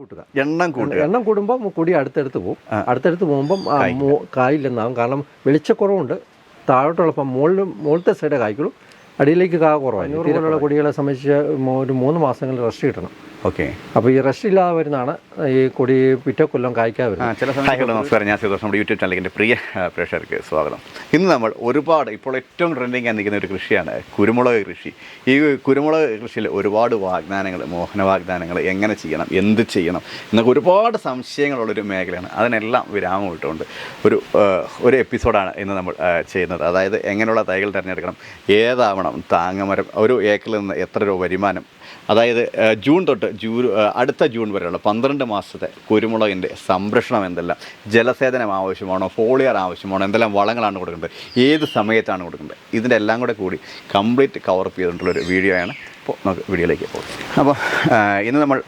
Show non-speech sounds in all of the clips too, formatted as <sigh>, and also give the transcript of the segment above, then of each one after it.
കൂട്ടുക. എണ്ണം കൂട്ടുക. എണ്ണം കൂടുമ്പോൾ കൂടി അടുത്തടുത്ത് പോകും അടുത്തടുത്ത് പോകുമ്പം കായില്ലെന്നാകും കാരണം വെളിച്ചക്കുറവുണ്ട്. താഴോട്ടുള്ളപ്പം മുകളിലും മുകളിലത്തെ സൈഡേ കായ്ക്കുള്ളൂ. അടിയിലേക്ക് കാ കുറവാണ് അഞ്ഞൂറ് പോലുള്ള കൊടികളെ സംബന്ധിച്ച് ഒരു മൂന്ന് മാസങ്ങളിൽ റെസ്റ്റ് കിട്ടണം. ഓക്കെ. അപ്പോൾ ഈ റെസ്റ്റ് ഇല്ലാതെ വരുന്നതാണ് ഈ കൊടി പിറ്റേ കൊല്ലം വരുന്നത്. ചില സമയങ്ങളിൽ നമസ്കാരം. ഞാൻ സന്തോഷം നമ്മുടെ യൂട്യൂബ് ചാനലിൽ എന്റെ പ്രിയ പ്രേക്ഷകർക്ക് സ്വാഗതം. ഇന്ന് നമ്മൾ ഒരുപാട് ഇപ്പോൾ ഏറ്റവും ട്രെൻഡിങ് ആയി നിൽക്കുന്ന ഒരു കൃഷിയാണ് കുരുമുളക് കൃഷി. ഈ കുരുമുളക് കൃഷിയിൽ ഒരുപാട് വാഗ്ദാനങ്ങൾ മോഹന വാഗ്ദാനങ്ങൾ എങ്ങനെ ചെയ്യണം എന്ത് ചെയ്യണം എന്നൊക്കെ ഒരുപാട് സംശയങ്ങളുള്ളൊരു മേഖലയാണ്. അതിനെല്ലാം വിരാമം ഇട്ടുകൊണ്ട് ഒരു ഒരു എപ്പിസോഡാണ് ഇന്ന് നമ്മൾ ചെയ്യുന്നത്. അതായത് എങ്ങനെയുള്ള തൈകൾ തിരഞ്ഞെടുക്കണം ഏതാവണം താങ്ങമരം ഒരു ഏക്കറിൽ നിന്ന് എത്ര രൂപ വരുമാനം? അതായത് ജൂൺ തൊട്ട് ജൂ അടുത്ത ജൂൺ വരെയുള്ള പന്ത്രണ്ട് മാസത്തെ കുരുമുളകിന്റെ സംരക്ഷണം എന്തെല്ലാം? ജലസേചനം ആവശ്യമാണോ? ഫോളിയർ ആവശ്യമാണോ? എന്തെല്ലാം വളങ്ങളാണ് കൊടുക്കേണ്ടത് ഏത് സമയത്താണ് കൊടുക്കേണ്ടത് ഇതിന്റെ എല്ലാം കൂടെ കൂടി കംപ്ലീറ്റ് കവർ ചെയ്തിട്ടുള്ളൊരു വീഡിയോ ആണ് അപ്പോൾ നമുക്ക് വീഡിയോയിലേക്ക് പോകും. അപ്പോൾ ഇന്ന് നമ്മൾ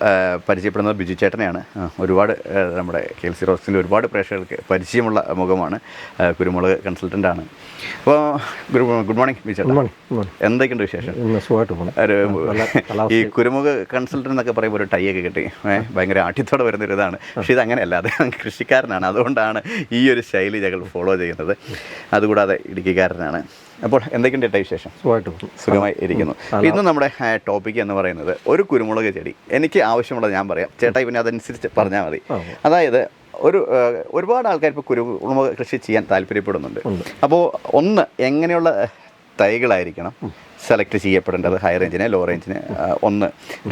പരിചയപ്പെടുന്നത് ബിജു ചേട്ടനെയാണ്. ഒരുപാട് നമ്മുടെ കെ എൽ സി റോസിന്റെ ഒരുപാട് പ്രേക്ഷകർക്ക് പരിചയമുള്ള മുഖമാണ് കുരുമുളക് കൺസൾട്ടന്റ് ആണ്. അപ്പോൾ ഗുഡ് ഗുഡ് മോർണിംഗ് ബിജു ചേട്ടൻ എന്തൊക്കെയുണ്ട് വിശേഷം? ഈ കുരുമുളക് കുരുമുഖ കൺസൾട്ടന്റ് എന്നൊക്കെ പറയുമ്പോൾ ഒരു ടൈ ഒക്കെ കിട്ടി. ഭയങ്കര ആഠ്യത്തോടെ വരുന്ന ഒരു ഇതാണ്. പക്ഷേ ഇത് അങ്ങനെയല്ല. അദ്ദേഹം കൃഷിക്കാരനാണ്. അതുകൊണ്ടാണ് ഈ ഒരു ശൈലി ഞങ്ങൾ ഫോളോ ചെയ്യുന്നത്. അതുകൂടാതെ ഇടുക്കിക്കാരനാണ്. അപ്പോൾ എന്തൊക്കെയുണ്ട് ഏട്ടാ വിശേഷം? സുഖമായിട്ട് സുഖമായി ഇരിക്കുന്നു. ഇന്ന് നമ്മുടെ ടോപ്പിക് എന്ന് പറയുന്നത് ഒരു കുരുമുളക് ചെടി. എനിക്ക് ആവശ്യമുള്ളത് ഞാൻ പറയാം. ചേട്ടാ പിന്നെ അതനുസരിച്ച് പറഞ്ഞാൽ മതി. അതായത് ഒരു ഒരുപാട് ആൾക്കാർ ഇപ്പോൾ കുരുമുളക് കൃഷി ചെയ്യാൻ താല്പര്യപ്പെടുന്നുണ്ട്. അപ്പോൾ ഒന്ന് എങ്ങനെയുള്ള തൈകളായിരിക്കണം സെലക്ട് ചെയ്യപ്പെടേണ്ടത്? ഹൈ റേഞ്ചിന് ലോ റേഞ്ചിന് ഒന്ന്.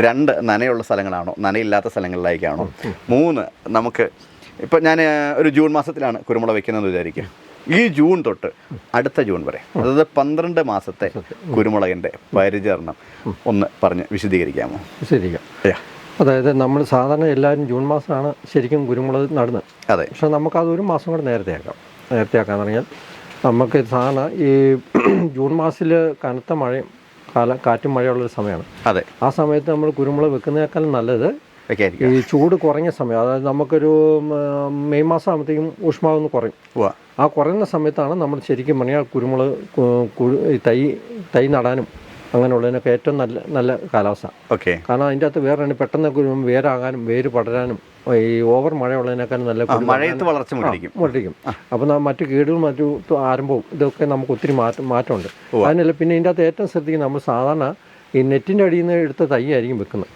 രണ്ട് നനയുള്ള സ്ഥലങ്ങളാണോ? നനയില്ലാത്ത സ്ഥലങ്ങളിലേക്കാണോ? മൂന്ന് നമുക്ക് ഇപ്പം ഞാൻ ഒരു ജൂൺ മാസത്തിലാണ് കുരുമുളക് വെക്കുന്നതെന്ന് വിചാരിക്കുക. ഈ ജൂൺ തൊട്ട് അടുത്ത ജൂൺ വരെ അതായത് പന്ത്രണ്ട് മാസത്തെ കുരുമുളകിന്റെ പരിചരണം ഒന്ന് പറഞ്ഞ് വിശദീകരിക്കാമോ? വിശദീകരിക്കാം. അതായത് നമ്മൾ സാധാരണ എല്ലാവരും ജൂൺ മാസമാണ് ശരിക്കും കുരുമുളക് നടുന്നത്. അതെ. പക്ഷെ നമുക്കത് ഒരു മാസം കൂടെ നേരത്തെ ആക്കാം നേരത്തെ ആക്കാന്ന് പറഞ്ഞാൽ നമുക്ക് സാധാരണ ഈ <clears throat> ജൂൺ മാസത്തിൽ കനത്ത മഴയും കാല കാറ്റും മഴയുള്ളൊരു സമയമാണ്. അതെ. ആ സമയത്ത് നമ്മൾ കുരുമുളക് വെക്കുന്നതിനേക്കാളും നല്ലത് ഈ ചൂട് കുറഞ്ഞ സമയം അതായത് നമുക്കൊരു മെയ് മാസം ആകുമ്പോഴത്തേക്കും ഊഷ്മാവ് കുറയും. ആ കുറയുന്ന സമയത്താണ് നമ്മൾ ശരിക്കും പറഞ്ഞാൽ കുരുമുളക് തൈ തൈ നടാനും അങ്ങനെയുള്ളതിനൊക്കെ ഏറ്റവും നല്ല നല്ല കാലാവസ്ഥ. ഓക്കെ. കാരണം അതിന്റെ അകത്ത് വേറെ പെട്ടെന്ന് വേരാകാനും വേര് പടരാനും ഈ ഓവർ മഴയുള്ളതിനേക്കാളും നല്ല മഴയത്ത് വളർച്ച മുട്ടിക്കും അപ്പം മറ്റു കീടുകളും മറ്റു ആരംഭവും ഇതൊക്കെ നമുക്ക് ഒത്തിരി മാറ്റം മാറ്റമുണ്ട്. അതിനല്ല പിന്നെ ഇതിന്റെ അകത്ത് ഏറ്റവും ശ്രദ്ധിക്കുന്നത് നമ്മൾ സാധാരണ ഈ നെറ്റിന്റെ അടിയിൽ നിന്ന് എടുത്ത തൈ ആയിരിക്കും വെക്കുന്നത്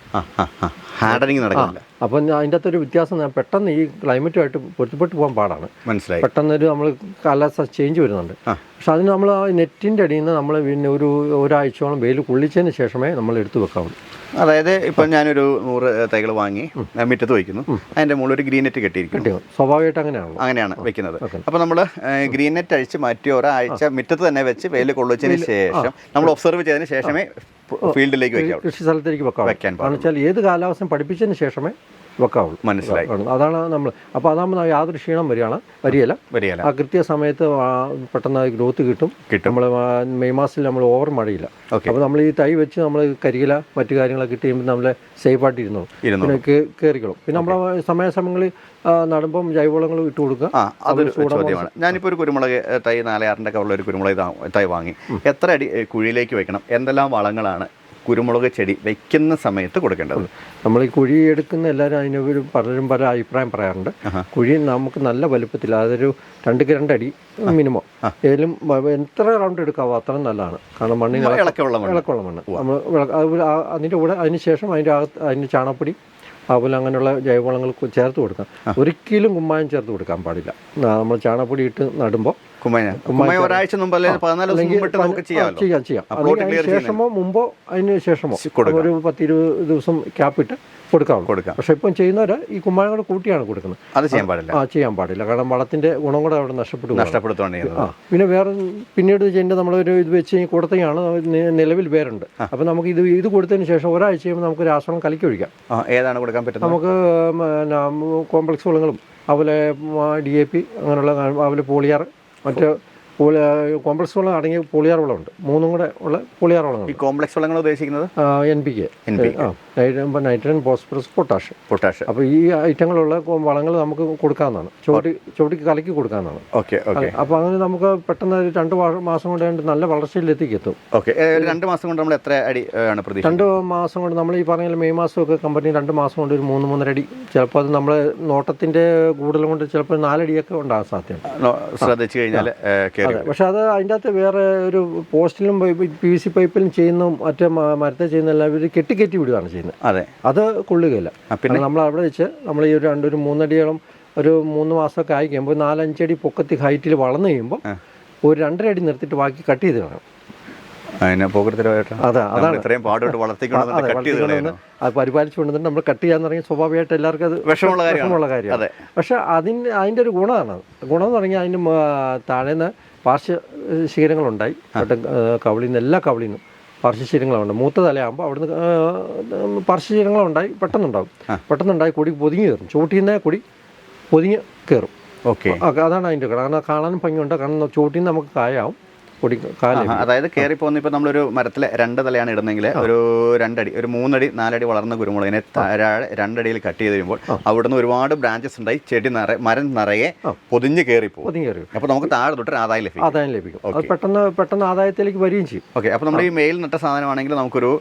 ഹാർഡനിങ് നടക്കുന്നില്ല. അപ്പം അതിന്റെ അകത്തൊരു വ്യത്യാസം പെട്ടെന്ന് ഈ ക്ലൈമറ്റുമായിട്ട് പൊരുത്തപ്പെട്ട് പോകാൻ പാടാണ്. മനസ്സിലായി. പെട്ടെന്ന് ഒരു നമ്മൾ കാലാവസ്ഥ ചേഞ്ച് വരുന്നുണ്ട്. പക്ഷെ അതിന് നമ്മൾ ആ നെറ്റിന്റെ അടിയിൽ നിന്ന് നമ്മൾ പിന്നെ ഒരു ഒരാഴ്ചയോളം വെയിൽ കുള്ളിച്ചതിന് ശേഷമേ നമ്മൾ എടുത്തു വെക്കാവുള്ളൂ. അതായത് ഇപ്പം ഞാനൊരു നൂറ് തൈകൾ വാങ്ങി മുറ്റത്ത് വയ്ക്കുന്നു. അതിന്റെ മുകളിൽ ഒരു ഗ്രീൻ നെറ്റ് കെട്ടിയിരിക്കും കിട്ടിയോ? സ്വാഭാവികമായിട്ട് അങ്ങനെയാണ്? അങ്ങനെയാണ് വെക്കുന്നത്. അപ്പോൾ നമ്മൾ ഗ്രീൻ നെറ്റ് അഴിച്ച് മാറ്റി ഒരാഴ്ച മുറ്റത്ത് തന്നെ വെച്ച് വെയിൽ കൊള്ളിച്ചതിന് ശേഷം നമ്മൾ ഒബ്സർവ് ചെയ്തതിന് ശേഷമേ ഫീൽഡിലേക്ക് വെക്കാം കൃഷി സ്ഥലത്തേക്ക് വെക്കാം വെക്കാൻ കാരണം വെച്ചാൽ ഏത് കാലാവസ്ഥയും പഠിപ്പിച്ചതിന് ശേഷമേ വെക്കാവുള്ളൂ. മനസ്സിലായി. അതാണ് നമ്മൾ അപ്പോൾ അതാകുമ്പോൾ യാതൊരു ക്ഷീണം വരികയാണ്. വരികയില്ല. വരികയില്ല. ആ കൃത്യസമയത്ത് സമയത്ത് പെട്ടെന്ന് ഗ്രോത്ത് കിട്ടും. കിട്ടും. നമ്മൾ മെയ് മാസത്തിൽ നമ്മൾ ഓവർ മഴയില്ല. ഓക്കെ. അപ്പോൾ നമ്മൾ ഈ തൈ വെച്ച് നമ്മൾ കരികില മറ്റു കാര്യങ്ങളൊക്കെ ഇട്ട് കഴിയുമ്പോൾ നമ്മൾ സേഫായിട്ട് ഇരുന്നോളും. ഇരുന്നു പിന്നെ കയറിക്കളും പിന്നെ നമ്മൾ സമയാസമയങ്ങളിൽ നടുമ്പം ജൈവവളങ്ങൾ ഇട്ട് കൊടുക്കുക. അതൊരു ചോദ്യമാണ്. ഞാനിപ്പോൾ ഒരു കുരുമുളക് തൈ നാലാറിന്റെ ഒക്കെ ഉള്ള ഒരു കുരുമുളക് തൈ വാങ്ങി. എത്ര അടി കുഴിയിലേക്ക് വെക്കണം? എന്തെല്ലാം വളങ്ങളാണ് കുരുമുളക് ചെടി വെക്കുന്ന സമയത്ത് കൊടുക്കേണ്ടത് നമ്മൾ ഈ കുഴി എടുക്കുന്ന എല്ലാവരും അതിനൊരു പലരും പല അഭിപ്രായം പറയാറുണ്ട്. കുഴി നമുക്ക് നല്ല വലുപ്പത്തിൽ അതൊരു രണ്ട് രണ്ടടി മിനിമം. ഏതിലും എത്ര റൗണ്ട് എടുക്കാവോ അത്ര നല്ലതാണ്. കാരണം മണ്ണിന് ഇളക്കം- ഇളക്കമുള്ള മണ്ണ്. നമ്മൾ അതിന്റെ കൂടെ അതിന് ശേഷം അതിന്റെ അകത്ത് അതിന്റെ ചാണപ്പൊടി അതുപോലെ അങ്ങനെയുള്ള ജൈവവളങ്ങൾ ചേർത്ത് കൊടുക്കാം. ഒരിക്കലും കുമ്മായം ചേർത്ത് കൊടുക്കാൻ പാടില്ല. നമ്മൾ ചാണകപ്പൊടി ഇട്ട് നടുമ്പോൾ കുമ്മയ കുമ്മയ ഒരാഴ്ച മുമ്പ് അല്ലെങ്കിൽ പതിനാല് ദിവസം മുമ്പിട്ട് നമുക്ക് ചെയ്യാമല്ലോ ചെയ്യാം ചെയ്യാം. അതിന് ശേഷമോ മുമ്പോ അതിന് ശേഷമോ കൊടുക്കാം. ഒരു പത്തിരുപത് ദിവസം ക്യാപ് ഇട്ട് കൊടുക്കാം. പക്ഷെ ഇപ്പം ചെയ്യുന്നവർ ഈ കുമ്മായം കൂടെ കൂട്ടിയാണ് കൊടുക്കുന്നത്. അത് ചെയ്യാൻ പാടില്ല. ആ ചെയ്യാൻ പാടില്ല. കാരണം വളത്തിന്റെ ഗുണം കൂടെ അവിടെ നഷ്ടപ്പെട്ടു. നഷ്ടപ്പെടുത്തുകയാണ് ആ പിന്നെ വേറെ പിന്നീട് ചെയ്യേണ്ടത് നമ്മളൊരു ഇത് വെച്ച് കഴിഞ്ഞാൽ കൊടുത്തയാണ് നിലവിൽ വേറുണ്ട് അപ്പം നമുക്ക് ഇത് ഇത് കൊടുത്തതിന് ശേഷം ഒരാഴ്ച കഴിയുമ്പോൾ നമുക്ക് രാസവളം കലക്കി ഒഴിക്കാം. ഏതാണ് കൊടുക്കാൻ പറ്റുന്നത്? നമുക്ക് കോംപ്ലക്സ് വളങ്ങളും അതുപോലെ ഡി എ പി അങ്ങനെയുള്ള അതുപോലെ പോളിയാർ മറ്റ് കോംപ്ലക്സ് വളം അടങ്ങിയ പുളിയാർ വളമുണ്ട് മൂന്നും കൂടെ ഉള്ള പുളിയാർ ഈ കോംപ്ലക്സ് വളങ്ങൾ ഉദ്ദേശിക്കുന്നത്? N P K NPK. ആ നൈട്രജൻ ഫോസ്ഫറസ് പൊട്ടാഷ് പൊട്ടാഷ് അപ്പോൾ ഈ ഐറ്റങ്ങളുള്ള വളങ്ങൾ നമുക്ക് കൊടുക്കാവുന്നതാണ്. ചുവട്ടി ചുവട്ടിക്ക് കലക്കി കൊടുക്കാവുന്നതാണ്. Okay okay. അപ്പോൾ അങ്ങനെ നമുക്ക് പെട്ടെന്ന് ഒരു രണ്ട് മാസം കൊണ്ട് കണ്ട് നല്ല വളർച്ചയിലെത്തിക്ക് എത്തും ഓക്കെ രണ്ട് മാസം കൊണ്ട് നമ്മൾ എത്ര അടി ആണ് പ്രതീക്ഷ രണ്ട് മാസം കൊണ്ട് നമ്മൾ ഈ പറഞ്ഞ മെയ് മാസമൊക്കെ കമ്പനി രണ്ട് മാസം കൊണ്ട് ഒരു മൂന്ന് മൂന്നര അടി. ചിലപ്പോൾ അത് നമ്മൾ നോട്ടത്തിന്റെ കൂടുതൽ കൊണ്ട് ചിലപ്പോൾ നാലടിയൊക്കെ ഉണ്ടാകാൻ സാധ്യത ശ്രദ്ധിച്ചു കഴിഞ്ഞാൽ അതെ. പക്ഷെ അത് അതിന്റെ അകത്ത് വേറെ ഒരു പോസ്റ്റിലും പി വി സി പൈപ്പിലും ചെയ്യുന്ന മറ്റേ മരത്തെ ചെയ്യുന്ന എല്ലാവരും കെട്ടി കെട്ടി വിടുകയാണ് ചെയ്യുന്നത്. അതെ. അത് കൊള്ളുകയില്ല. പിന്നെ? നമ്മൾ അവിടെ വെച്ച് നമ്മൾ ഈ ഒരു രണ്ടൊരു മൂന്നടിയോളം ഒരു മൂന്ന് മാസമൊക്കെ ആയി കഴിയുമ്പോൾ നാലഞ്ചടി പൊക്കത്തി ഹൈറ്റിൽ വളർന്നു കഴിയുമ്പോൾ ഒരു രണ്ടര അടി നിർത്തിയിട്ട് ബാക്കി കട്ട് ചെയ്ത് വേണം അതിനെ പോകൃത്തരമായിട്ട് അതാണ്. ഇത്രയും പാടുപെട്ട് വളർത്തിക്കൊണ്ട് കട്ട് ചെയ്ത് വളർത്തിക്കൊണ്ടുവന്ന് അത് പരിപാലിച്ചു കൊണ്ടുവന്നിട്ട് നമ്മൾ കട്ട് ചെയ്യാൻ തുടങ്ങി സ്വാഭാവികമായിട്ട് എല്ലാവർക്കും അത് വിഷമമുള്ള കാര്യമാണ്. പക്ഷെ അതിന് അതിന്റെ ഒരു ഗുണമാണ്. ഗുണം എന്ന് പറഞ്ഞാൽ അതിന് താഴേന്ന് പാർശ്വ ശിഖരങ്ങളുണ്ടായി. കവിളിൽ നിന്ന് എല്ലാ കവളിൽ നിന്നും പാർശ്വ ശിഖരങ്ങളുണ്ട്. മൂത്ത തലയാകുമ്പോൾ അവിടുന്ന് പാർശ്വശീലങ്ങളുണ്ടായി പെട്ടെന്നുണ്ടാവും പെട്ടെന്നുണ്ടായി കൊടി പൊതിഞ്ഞ് കയറും. ചൂട്ടിന്ന കൊടി പൊതിഞ്ഞ് കയറും. ഓക്കെ. അതാണ് അതിന്റെ കാരണം കാണാനും ഭംഗിയുണ്ട്. കാരണം ചൂട്ടിൽ നമുക്ക് കായാവും. അതായത് കയറി പോകുന്ന ഇപ്പൊ നമ്മളൊരു മരത്തിലെ രണ്ട് തലയാണ് ഇടുന്നെങ്കിൽ ഒരു രണ്ടടി ഒരു മൂന്നടി നാലടി വളർന്ന കുരുമുളകിനെ താഴെ രണ്ടടിയിൽ കട്ട് ചെയ്ത് കഴിയുമ്പോൾ അവിടുന്ന് ഒരുപാട് ബ്രാഞ്ചസ് ഉണ്ടായി ചെടി നിറയെ മരം നിറയെ പൊതിഞ്ഞ് കയറി പോകും പൊതിഞ്ഞ് കയറി അപ്പൊ നമുക്ക് താഴെ തൊട്ട് ആദായം ലഭിക്കും. ആദായം ലഭിക്കും. പെട്ടെന്ന് പെട്ടെന്ന് ആദായത്തിലേക്ക് വരികയും ചെയ്യും. ഓക്കെ അപ്പൊ നമ്മുടെ ഈ മെയിൽ നട്ട സാധനമാണെങ്കിൽ നമുക്കൊരു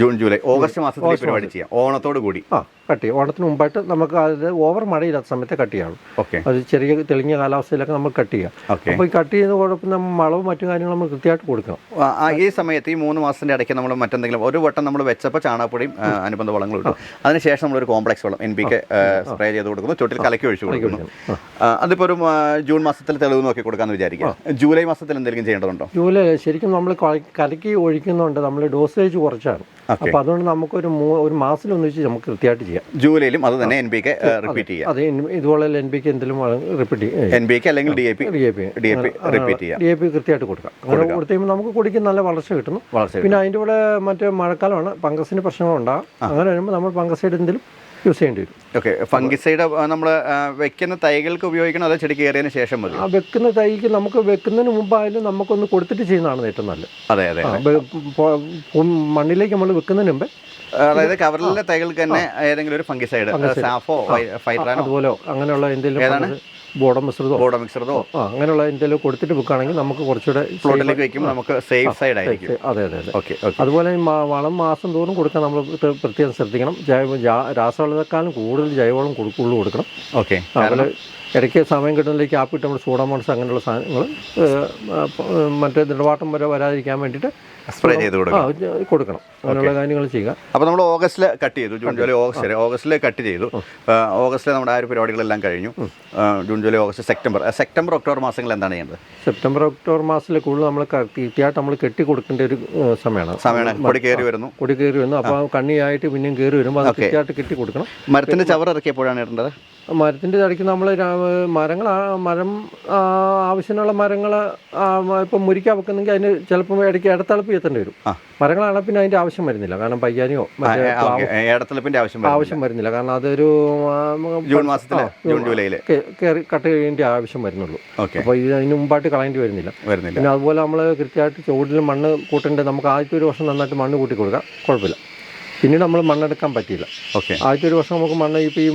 ജൂൺ ജൂലൈ ഓഗസ്റ്റ് മാസത്തിൽ പരിപാടി ചെയ്യാം. ഓണത്തോട് കൂടി. ആ കട്ട് ചെയ്യും. ഓണത്തിന് മുമ്പായിട്ട് നമുക്ക് അത് ഓവർ മഴയില്ലാത്ത സമയത്ത് കട്ട് ചെയ്യണം. ഓക്കെ. അത് ചെറിയ തെളിഞ്ഞ കാലാവസ്ഥയിലൊക്കെ നമ്മൾ കട്ട് ചെയ്യാം. ഓക്കെ. അപ്പോൾ ഈ കട്ട് ചെയ്യുന്ന കുഴപ്പം നമ്മൾ വളവും മറ്റു കാര്യങ്ങളും നമ്മൾ കൃത്യമായിട്ട് കൊടുക്കണം. ഈ സമയത്ത് ഈ മൂന്ന് മാസത്തിന്റെ ഇടയ്ക്ക് നമ്മൾ മറ്റെന്തെങ്കിലും ഒരു വട്ടം നമ്മൾ വെച്ചപ്പോൾ ചാണകപ്പൊടിയും അനുബന്ധ വളങ്ങളും ഇട്ടു. അതിനുശേഷം ഒരു കോംപ്ലക്സ് വളം എൻ ബി കെ സ്പ്രേ ചെയ്ത് കൊടുക്കുന്നു. ചുട്ടിൽ കലക്കി ഒഴിച്ചു കൊടുക്കുന്നു. അതിപ്പോൾ അതിപ്പോ ഒരു ജൂൺ മാസത്തിൽ തെളിവ് നോക്കി കൊടുക്കാന്ന് വിചാരിക്കാം. ജൂലൈ മാസത്തിൽ എന്തെങ്കിലും ചെയ്യേണ്ടതുണ്ടോ? ജൂലൈ ശരിക്കും നമ്മൾ കലക്കി ഒഴിക്കുന്നുണ്ട്. നമ്മൾ ഡോസേജ് കുറച്ചാണ്. അപ്പോൾ അതുകൊണ്ട് നമുക്കൊരു മൂ ഒരു മാസത്തിൽ ഒന്നിച്ച് നമുക്ക് കൃത്യമായിട്ട് ചെയ്യാം. ജൂലൈയിലും അത് തന്നെ എൻ പി കെ റിപ്പീറ്റ് ചെയ്യാം. അത് ഇതുപോലെ എൻ പി കെ എന്തെങ്കിലും റിപ്പീറ്റ് ചെയ്യാം. എൻ പി കെ അല്ലെങ്കിൽ D A P D A P D A P repeat ചെയ്യാം. ഡി എ പി കൃത്യമായിട്ട് കൊടുക്കാം. അങ്ങനെ കൊടുത്തു കഴിയുമ്പോൾ നമുക്ക് കൊടിക്ക് നല്ല വളർച്ച കിട്ടുന്നു. വളർച്ച പിന്നെ അതിന്റെ കൂടെ മറ്റേ മഴക്കാലമാണ് പങ്കസിന് പ്രശ്നങ്ങളുണ്ടാകും അങ്ങനെ വരുമ്പോൾ നമ്മൾ പങ്കസൈഡ് എന്തെങ്കിലും യൂസ് ചെയ്യേണ്ടി വരും. ഓക്കെ ഫംഗിസൈഡ് നമ്മൾ വെക്കുന്ന തൈകൾക്ക് ഉപയോഗിക്കണം അതോ ചെടി കയറിയതിന് ശേഷം മതി ആ വെക്കുന്ന തൈക്ക് നമുക്ക് വെക്കുന്നതിന് മുമ്പായാലും നമുക്കൊന്ന് കൊടുത്തിട്ട് ചെയ്യുന്നതാണ് ഏറ്റവും നല്ലത്. അതെ അതെ മണ്ണിലേക്ക് നമ്മൾ വെക്കുന്നതിന് മുമ്പേ അതായത് കവറിലെ തൈകൾക്ക് തന്നെ ഏതെങ്കിലും ഒരു ഫംഗിസൈഡ് സാഫോ ഫൈഡ്രാനോ അതുപോലെ അങ്ങനെയുള്ള എന്തെങ്കിലും ബോഡം മിശ്രിതോ? ബോഡോ മിശ്രിതോ? അങ്ങനെയുള്ള എന്തെങ്കിലും കൊടുത്തിട്ട് ബുക്കാണെങ്കിൽ നമുക്ക് കുറച്ചുകൂടെ പ്ലോട്ടിലേക്ക് വെക്കുമ്പോൾ നമുക്ക് സേഫ് സൈഡ് ആയിരിക്കും. അതെ അതെ അതെ. ഓക്കെ അതുപോലെ വളം മാസം തോറും കൊടുക്കാൻ നമ്മൾ പ്ര- പ്രത്യേകം ശ്രദ്ധിക്കണം. ജൈവ രാസവളത്തെക്കാളും കൂടുതൽ ജൈവവളം കൊടുക്കുള്ളൂ കൊടുക്കണം. ഓക്കെ അതുപോലെ ഇടയ്ക്ക് സമയം കിട്ടുന്നതിലേക്ക് ആപ്പിട്ട് നമ്മൾ സൂഡാമോൺസ് അങ്ങനെയുള്ള സാധനങ്ങൾ മറ്റേ ദൃഢവാട്ടം വരെ വരാതിരിക്കാൻ വേണ്ടിയിട്ട് സ്പ്രേ ചെയ്ത് കൊടുക്കണം. കൊടുക്കണം. അങ്ങനെയുള്ള കാര്യങ്ങൾ ചെയ്യുക. അപ്പോൾ നമ്മൾ ഓഗസ്റ്റിൽ കട്ട് ചെയ്തു. ജൂൺ ജൂലൈ ഓഗസ്റ്റ് ഓഗസ്റ്റിൽ കട്ട് ചെയ്തു. ഓഗസ്റ്റിൽ നമ്മുടെ ആ ഒരു പരിപാടികളെല്ലാം കഴിഞ്ഞു. June July August September. September October മാസങ്ങളിൽ എന്താണ് ചെയ്യുന്നത്? സെപ്റ്റംബർ ഒക്ടോബർ മാസത്തിൽ കൂടുതൽ നമ്മൾ കൃത്യമായിട്ട് നമ്മൾ കെട്ടി കൊടുക്കേണ്ട ഒരു സമയമാണ്. സമയമാണ്. കൊടി കയറി വരുന്നു. കൊടി കയറി വരുന്നു. അപ്പോൾ കണ്ണിയായിട്ട് പിന്നെയും കയറി വരുമ്പോൾ അത് കൃത്യമായിട്ട് കെട്ടി കൊടുക്കണം. മരത്തിന്റെ ചവർ ഇറക്കിയപ്പോഴാണ് ഇടേണ്ടത്? മരത്തിന്റെ ഇടയ്ക്ക് നമ്മൾ മരങ്ങൾ മരം ആവശ്യമുള്ള മരങ്ങൾ ഇപ്പം മുരിക്കാൻ വെക്കുന്നെങ്കിൽ അതിന് ചിലപ്പോൾ ഇടയ്ക്ക് ഇടത്തളപ്പ് എത്തേണ്ടി വരും. മരങ്ങളാണ് പിന്നെ അതിന്റെ ആവശ്യം വരുന്നില്ല. കാരണം പയ്യാനിയോ ഏടത്തലപ്പിന്റെ ആവശ്യം വരുന്നില്ല. ആവശ്യം വരുന്നില്ല. കാരണം അതൊരു ജൂൺ മാസത്തിൽ ജൂൺ കയറി കട്ട് ചെയ്യേണ്ട ആവശ്യം വരുന്നുള്ളൂ. അപ്പൊ അപ്പോൾ ഇത് അതിന് മുമ്പായിട്ട് കളയേണ്ടി വരുന്നില്ല. വരുന്നില്ല. പിന്നെ അതുപോലെ നമ്മൾ കൃത്യമായിട്ട് ചുവടിൽ മണ്ണ് കൂട്ടേണ്ടത് നമുക്ക് ആദ്യത്തെ ഒരു വർഷം നന്നായിട്ട് മണ്ണ് കൂട്ടി കൊടുക്കാം. കുഴപ്പമില്ല. പിന്നീട് നമ്മൾ മണ്ണെടുക്കാൻ പറ്റിയില്ല. ഓക്കെ. ആദ്യത്തെ ഒരു വർഷം നമുക്ക് മണ്ണ് ഇപ്പോൾ ഈ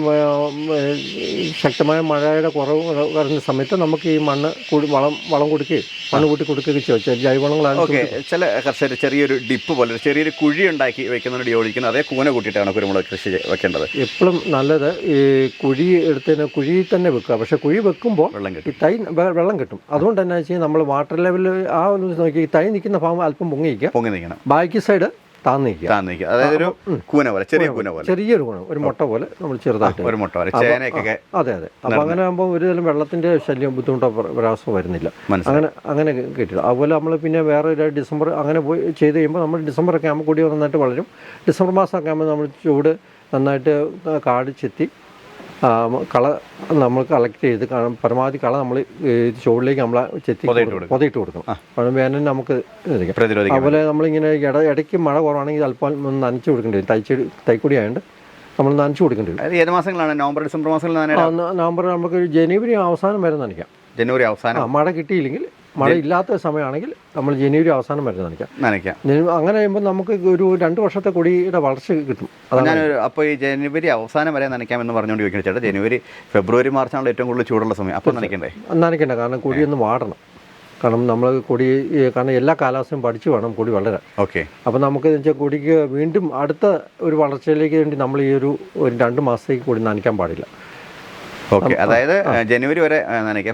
ശക്തമായ മഴയുടെ കുറവ് വരുന്ന സമയത്ത് നമുക്ക് ഈ മണ്ണ് കൂടി വളം വളം കൊടുക്കുകയും മണ്ണ് കൂട്ടി കൊടുക്കുകയൊക്കെ ചെയ്യും. ജൈവവളങ്ങളാണ് ഓക്കെ. ചില കർഷകർ ചെറിയൊരു ഡിപ്പ് പോലെ ചെറിയൊരു കുഴി ഉണ്ടാക്കി വെക്കുന്നതിനോട് യോജിക്കുന്നത് അതേ കൂന കൂട്ടിയിട്ടാണ് കുരുമുളക് കൃഷി വെക്കേണ്ടത്. എപ്പോഴും നല്ലത് ഈ കുഴി എടുത്തതിന് കുഴിയിൽ തന്നെ വെക്കുക. പക്ഷേ കുഴി വെക്കുമ്പോൾ വെള്ളം ഈ കിട്ടും തൈ വെള്ളം കിട്ടും. അതുകൊണ്ട് തന്നെ വെച്ചാൽ നമ്മൾ വാട്ടർ ലെവൽ ആ ഒന്ന് നോക്കി ഈ തൈ നിൽക്കുന്ന ഭാഗം അല്പം പൊങ്ങി നിൽക്കുക പൊങ്ങി നിൽക്കണം. ബാക്കി സൈഡ് താന്ന് നിൽക്കുക താന്ന് നിൽക്കുക അതായത് ഒരു കൂന പോലെ ചെറിയ കൂന പോലെ. ചെറിയൊരു കൂന ഒരു മുട്ട പോലെ നമ്മൾ ചെറുതായിട്ട് ഒരു മുട്ട പോലെ. ചേനയൊക്കെ അതെ അതെ. അപ്പോൾ അങ്ങനെ ആകുമ്പോൾ ഒരുതരം വെള്ളത്തിന്റെ വെള്ളത്തിന്റെ ശല്യം ബുദ്ധിമുട്ടോ പ്ര- പ്രയാസമോ വരുന്നില്ല. അങ്ങനെ അങ്ങനെ കിട്ടില്ല. അതുപോലെ നമ്മൾ പിന്നെ വേറെ ഒരു ഡിസംബർ അങ്ങനെ പോയി ചെയ്ത് കഴിയുമ്പോൾ നമ്മൾ ഡിസംബർ ഒക്കെ ആകുമ്പോൾ കൂടി നന്നായിട്ട് വളരും. ഡിസംബർ മാസം ഒക്കെ ആകുമ്പോൾ നമ്മൾ ചൂട് നന്നായിട്ട് കാട് ചെത്തി കള നമ്മൾ കളക്ട് ചെയ്ത് പരമാവധി കള നമ്മൾ ചുവടിലേക്ക് നമ്മൾ ചെത്തി പൊതയിട്ട് കൊടുക്കണം. വേനൽ നമുക്ക് അതുപോലെ നമ്മളിങ്ങനെ ഇട ഇടയ്ക്ക് മഴ കുറവാണെങ്കിൽ അല്പം ഒന്ന് നനച്ചു കൊടുക്കേണ്ടി വരും. തൈച്ചു തൈക്കൂടി ആയതുകൊണ്ട് നമ്മൾ നനച്ചു കൊടുക്കേണ്ടി വരും. ഏത് മാസങ്ങളാണ് നവംബർ ഡിസംബർ മാസങ്ങളിൽ നവംബർ നമുക്ക് ജനുവരി അവസാനം വരെ നനയ്ക്കാം. ജനുവരി അവസാനം. മഴ കിട്ടിയില്ലെങ്കിൽ മഴ ഇല്ലാത്ത സമയമാണെങ്കിൽ നമ്മൾ ജനുവരി അവസാനം വരെ നനയ്ക്കാം. നനയ്ക്കാം. അങ്ങനെ ചെയ്യുമ്പോൾ നമുക്ക് ഒരു രണ്ട് വർഷത്തെ കൊടിയുടെ വളർച്ച കിട്ടും. ഞാൻ അപ്പോൾ ഈ ജനുവരി അവസാനം വരെ നനയ്ക്കാമെന്ന് പറഞ്ഞുകൊണ്ട് ചോദിക്കുന്നത് ചേട്ടാ ജനുവരി ഫെബ്രുവരി മാർച്ചാണല്ലോ ഏറ്റവും കൂടുതൽ ചൂടുള്ള സമയം. അപ്പോൾ നനയ്ക്കണ്ടേ? നനയ്ക്കണ്ട കാരണം കൊടിയൊന്ന് വാടണം. കാരണം നമ്മൾ കൊടി കാരണം എല്ലാ കാലാവസ്ഥയും പഠിച്ചു വേണം കൊടി വളരാൻ. ഓക്കെ. അപ്പോൾ നമുക്ക് വെച്ചാൽ കൊടിക്ക് വീണ്ടും അടുത്ത ഒരു വളർച്ചയിലേക്ക് വേണ്ടി നമ്മൾ ഈ ഒരു ഒരു രണ്ട് മാസത്തേക്ക് കൊടി നനയ്ക്കാൻ പാടില്ല. ഓക്കെ അതായത് ജനുവരി വരെ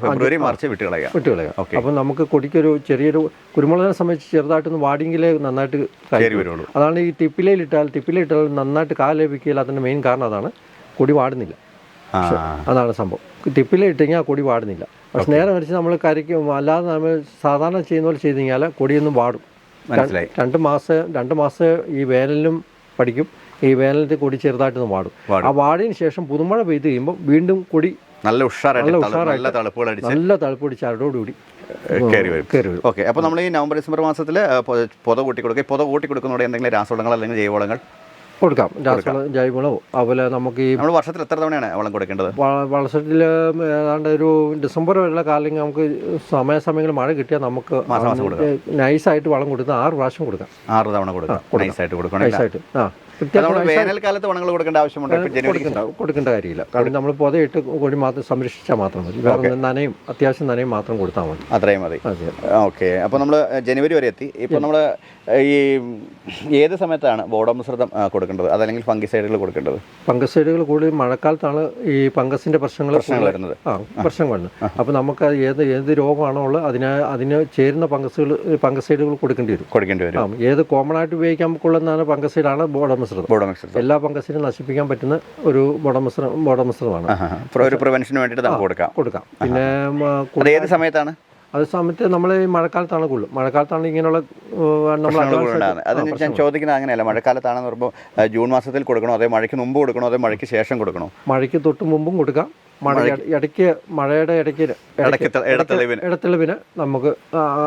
ഫെബ്രുവരി മാർച്ച് വിട്ട് വിട്ടു കളയുക ഓക്കെ. അപ്പോൾ നമുക്ക് കൊടിക്കൊരു ചെറിയൊരു കുരുമുളകിനെ സംബന്ധിച്ച് ചെറുതായിട്ടൊന്ന് വാടിയെങ്കിലേ നന്നായിട്ട് കയറി. വരുള്ളൂ. അതാണ് ഈ ടിപ്പിലയിലിട്ടാൽ ടിപ്പിലയിട്ടാൽ നന്നായിട്ട് കാലേപിക്കൽ അതിന്റെ മെയിൻ കാരണം അതാണ് കൊടി വാടുന്നില്ല. അതാണ് സംഭവം. ടിപ്പിലിട്ടെങ്കിൽ ആ കൊടി വാടുന്നില്ല. പക്ഷെ നേരെ മറിച്ച് നമ്മൾ കരയ്ക്കും അല്ലാതെ നമ്മൾ സാധാരണ ചെയ്യുന്ന പോലെ ചെയ്ത് കഴിഞ്ഞാൽ കൊടിയൊന്നും വാടും. രണ്ട് മാസം രണ്ട് മാസം ഈ വേനലിലും പഠിക്കും. ഈ വേനലത്തിൽ കൊടി ചെറുതായിട്ടൊന്ന് വാടും. വാടും. ആ വാടിന് ശേഷം പുതുമഴ പെയ്ത് കഴിയുമ്പോൾ വീണ്ടും കൊടി നല്ല ഉഷാറായിട്ട് നല്ല ഉഷാറായിട്ട് നല്ല തളുപ്പൊടി ചരടോടുകൂടി കയറി വരും. കയറി വരും. ഓക്കെ അപ്പോൾ നമ്മൾ ഈ നവംബർ ഡിസംബർ മാസത്തിൽ പൊത കൂട്ടി കൊടുക്കുക പുത കൂട്ടി കൊടുക്കുന്നതോടെ എന്തെങ്കിലും രാസവളങ്ങൾ അല്ലെങ്കിൽ ജൈവവളങ്ങൾ കൊടുക്കാം. രാസവളം ജൈവവളവും അതുപോലെ നമുക്ക് ഈ നമ്മൾ വർഷത്തിൽ എത്ര തവണയാണ് വളം കൊടുക്കേണ്ടത്? വർഷത്തിൽ ഏതാണ്ട് ഒരു ഡിസംബർ വരെയുള്ള കാലം നമുക്ക് സമയാസമയങ്ങളിൽ മഴ കിട്ടിയാൽ നമുക്ക് നൈസായിട്ട് വളം കൊടുക്കുന്ന ആറ് പ്രാവശ്യം കൊടുക്കാം. ആറ് തവണ കൊടുക്കാം. നൈസായിട്ട് കൊടുക്കണം നൈസായിട്ട്. ആ. വേനൽക്കാലത്ത് വളങ്ങൾ കൊടുക്കേണ്ട ആവശ്യമുണ്ട്. കൊടുക്കേണ്ട കാര്യമില്ല. കാരണം നമ്മൾ പൊതയിട്ട് കോഴി മാത്രം സംരക്ഷിച്ചാൽ മാത്രം മതി. വേറെ നനയും അത്യാവശ്യം നനയും മാത്രം കൊടുത്താൽ മതി. അത്രയും മതി. ഓക്കെ. അപ്പോൾ നമ്മൾ ജനുവരി വരെ എത്തി. ഇപ്പോൾ നമ്മൾ ഈ ഏത് സമയത്താണ് ബോഡോമിശ്രിതം കൊടുക്കേണ്ടത്? അതല്ലെങ്കിൽ ഫംഗിസൈഡുകൾ കൊടുക്കേണ്ടത്? ഫംഗസൈഡുകൾ കൂടുതൽ മഴക്കാലത്താണ് ഈ ഫംഗസിന്റെ പ്രശ്നങ്ങൾ പ്രശ്നങ്ങൾ വരുന്നത്. ആ പ്രശ്നങ്ങൾ വരുന്നത്. അപ്പോൾ നമുക്ക് ഏത് ഏത് രോഗമാണോ ഉള്ളത് അതിന് അതിന് ചേരുന്ന ഫംഗസുകൾ ഫംഗസൈഡുകൾ കൊടുക്കേണ്ടി വരും. കൊടുക്കേണ്ടി വരും. ഏത് കോമൺ ആയിട്ട് ഉപയോഗിക്കാൻ കൊള്ളുന്നതാണ് ഫംഗസൈഡാണ് ബോഡമിശ്രിതം ബോഡോമിശ്രിതം എല്ലാ ഫംഗസിനും നശിപ്പിക്കാൻ പറ്റുന്ന ഒരു ബോഡമിശ്രം ബോഡമിശ്രമാണ് ഒരു പ്രിവെൻഷന് വേണ്ടിയിട്ട് നമുക്ക് കൊടുക്കാം. കൊടുക്കാം. പിന്നെ ഏത് സമയത്താണ്? അത് സമയത്ത് നമ്മൾ ഈ മഴക്കാലത്താണ് കൂടുതൽ. മഴക്കാലത്താണ് ഇങ്ങനെയുള്ള നമ്മൾ അത് ഞാൻ ചോദിക്കുന്നത് അങ്ങനെയല്ല. മഴക്കാലത്താണെന്ന് പറയുമ്പോൾ ജൂൺ മാസത്തിൽ കൊടുക്കണോ? അതേ മഴയ്ക്ക് മുമ്പ് കൊടുക്കണോ? അതേ മഴയ്ക്ക് ശേഷം കൊടുക്കണോ? മഴയ്ക്ക് തൊട്ട് മുമ്പും കൊടുക്കാം. മഴ ഇടയ്ക്ക് മഴയുടെ ഇടയ്ക്ക് ഇടത്തെളിവിന് നമുക്ക്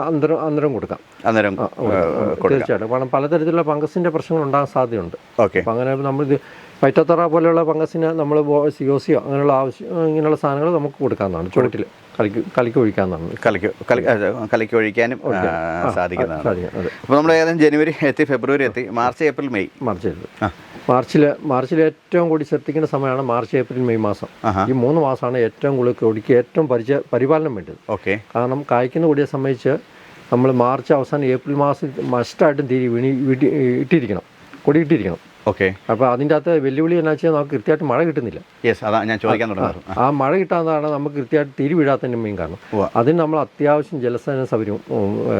അന്തരം അന്തരം കൊടുക്കാം അന്നേരം കൊടുക്കാം. തീർച്ചയായിട്ടും കാരണം പലതരത്തിലുള്ള ഫംഗസിന്റെ പ്രശ്നങ്ങൾ ഉണ്ടാകാൻ സാധ്യതയുണ്ട് ഓക്കെ അപ്പം അങ്ങനെ നമ്മൾ ഇത് ഫൈറ്റോത്തറ പോലെയുള്ള ഫംഗസിന് നമ്മൾ സിയോസിയോ അങ്ങനെയുള്ള ആവശ്യം ഇങ്ങനെയുള്ള സാധനങ്ങൾ നമുക്ക് കൊടുക്കാവുന്നതാണ് ചുവട്ടിൽ കളിക്ക് കളിക്ക് ഒഴിക്കാവുന്നതാണ് ഒഴിക്കാനും സാധിക്കുന്നതാണ്. അപ്പോൾ നമ്മൾ ഏതായാലും ജനുവരി എത്തി ഫെബ്രുവരി എത്തി March April May. March April. മാർച്ചിൽ മാർച്ചിൽ ഏറ്റവും കൂടി ശ്രദ്ധിക്കേണ്ട സമയമാണ് മാർച്ച് ഏപ്രിൽ മെയ് മാസം. ഈ മൂന്ന് മാസമാണ് ഏറ്റവും കൂടുതൽ കൊടിക്ക് ഏറ്റവും പരിചയ പരിപാലനം വേണ്ടത്. ഓക്കെ. കാരണം കായ്ക്കുന്ന കൂടിയ സംബന്ധിച്ച് നമ്മൾ മാർച്ച് അവസാനം ഏപ്രിൽ മാസം മസ്റ്റായിട്ടും തിരി വീണി വീട്ടി ഇട്ടിരിക്കണം. കൊടി ഇട്ടിരിക്കണം. ഓക്കെ അപ്പോൾ അതിന്റെ അകത്ത് വെല്ലുവിളി എന്നാ വെച്ചാൽ നമുക്ക് കൃത്യമായിട്ട് മഴ കിട്ടുന്നില്ല. യെസ് അതാ ഞാൻ ചോദിക്കാൻ തുടങ്ങുന്നത് ആ മഴ കിട്ടാത്തതാണ് നമുക്ക് കൃത്യമായിട്ട് തിരി വീഴാത്തതിന്റെ മെയിൻ കാരണം. അതിന് നമ്മൾ അത്യാവശ്യം ജലസേന സൗകര്യം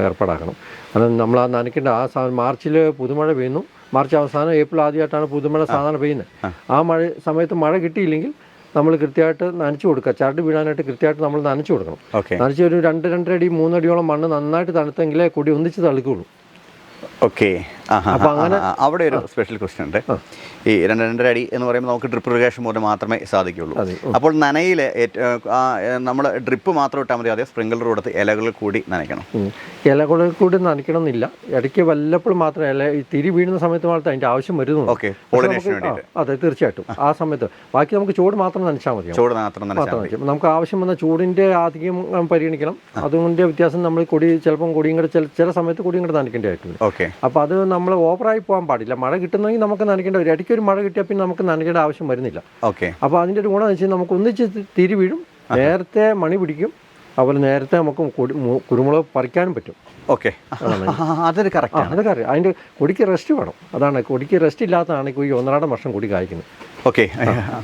ഏർപ്പാടാക്കണം. അത് നമ്മൾ ആ നനയ്ക്കേണ്ട ആ മാർച്ചിൽ പുതുമഴ പെയ്യുന്നു. മാർച്ച് അവസാനം ഏപ്രിൽ ആദ്യമായിട്ടാണ് പുതുമഴ സാധാരണ പെയ്യുന്നത് ആ. മഴ സമയത്ത് മഴ കിട്ടിയില്ലെങ്കിൽ നമ്മൾ കൃത്യമായിട്ട് നനച്ചു കൊടുക്കുക. ചരട് വീഴാനായിട്ട് കൃത്യമായിട്ട് നമ്മൾ നനച്ചു കൊടുക്കണം. നനച്ച് ഒരു രണ്ട് രണ്ടര അടി മൂന്നടിയോളം മണ്ണ് നന്നായിട്ട് തണുത്തെങ്കിലേ കൊടി ഒന്നിച്ച് തളിക്കുള്ളൂ. ഓക്കെ. അവിടെ ഒരു സ്പെഷ്യൽ ക്വസ്റ്റ്യൻ ഉണ്ട്. ഈ രണ്ട് രണ്ടര അടി എന്ന് പറയുമ്പോൾ നമുക്ക് ഡ്രിപ്പ് ഇറിഗേഷൻ പോലെ മാത്രമേ സാധിക്കുള്ളൂ. അപ്പോൾ നനയിൽ നമ്മൾ ഡ്രിപ്പ് മാത്രം ഇട്ടാൽ മതി. അതേ സ്പ്രിങ്കിൾ കൊടുത്ത് ഇലകളിൽ കൂടി നനയ്ക്കണം. ഇലകളിൽ കൂടി നനയ്ക്കണം എന്നില്ല ഇടയ്ക്ക് വല്ലപ്പോഴും മാത്രമേ ഇല ഈ തിരി വീഴുന്ന സമയത്ത് മാത്രമേ അതിന്റെ ആവശ്യം വരുന്നു ഓക്കെ. അതെ തീർച്ചയായിട്ടും. ആ. സമയത്ത്. ബാക്കി നമുക്ക് ചൂട് മാത്രം നനച്ചാൽ മതി ചൂട് മാത്രം നനച്ചാൽ മതി. നമുക്ക് ആവശ്യം വന്ന ചൂടിന്റെ ആധിക്യം ഉം, പരിഗണിക്കണം അതുകൊണ്ട് വ്യത്യാസം നമ്മൾ കൊടി ചിലപ്പം കൊടിയും കൂടെ ചില ചില സമയത്ത് കൊടിയും കൂടെ നനയ്ക്കേണ്ടതായിട്ടുണ്ട് ഓക്കെ. അപ്പോൾ അത് നമ്മൾ ഓവറായി പോകാൻ പാടില്ല. മഴ കിട്ടുന്നെങ്കിൽ നമുക്ക് നനയ്ക്കേണ്ട വരും ഇടയ്ക്ക് ഒരു മഴ കിട്ടിയാൽ പിന്നെ നമുക്ക് നനയ്ക്കേണ്ട ആവശ്യം വരുന്നില്ല. ഓക്കെ. അപ്പോൾ അതിന്റെ ഒരു ഗുണം എന്ന് വെച്ചാൽ നമുക്ക് ഒന്നിച്ച് തിരി വീഴും നേരത്തെ മണി പിടിക്കും അതുപോലെ നേരത്തെ നമുക്ക് കുരുമുളക് പറിക്കാനും പറ്റും. ഓക്കെ. അതൊരു കറക്റ്റ് അതൊക്കെ അറിയാം അതിന്റെ കൊടിക്ക് റെസ്റ്റ് വേണം. അതാണ് കൊടിക്ക് റെസ്റ്റ് ഇല്ലാത്തതാണ് ഈ ഒന്നരാടം വർഷം കൂടി കായ്ക്കുന്നത്. ഓക്കെ.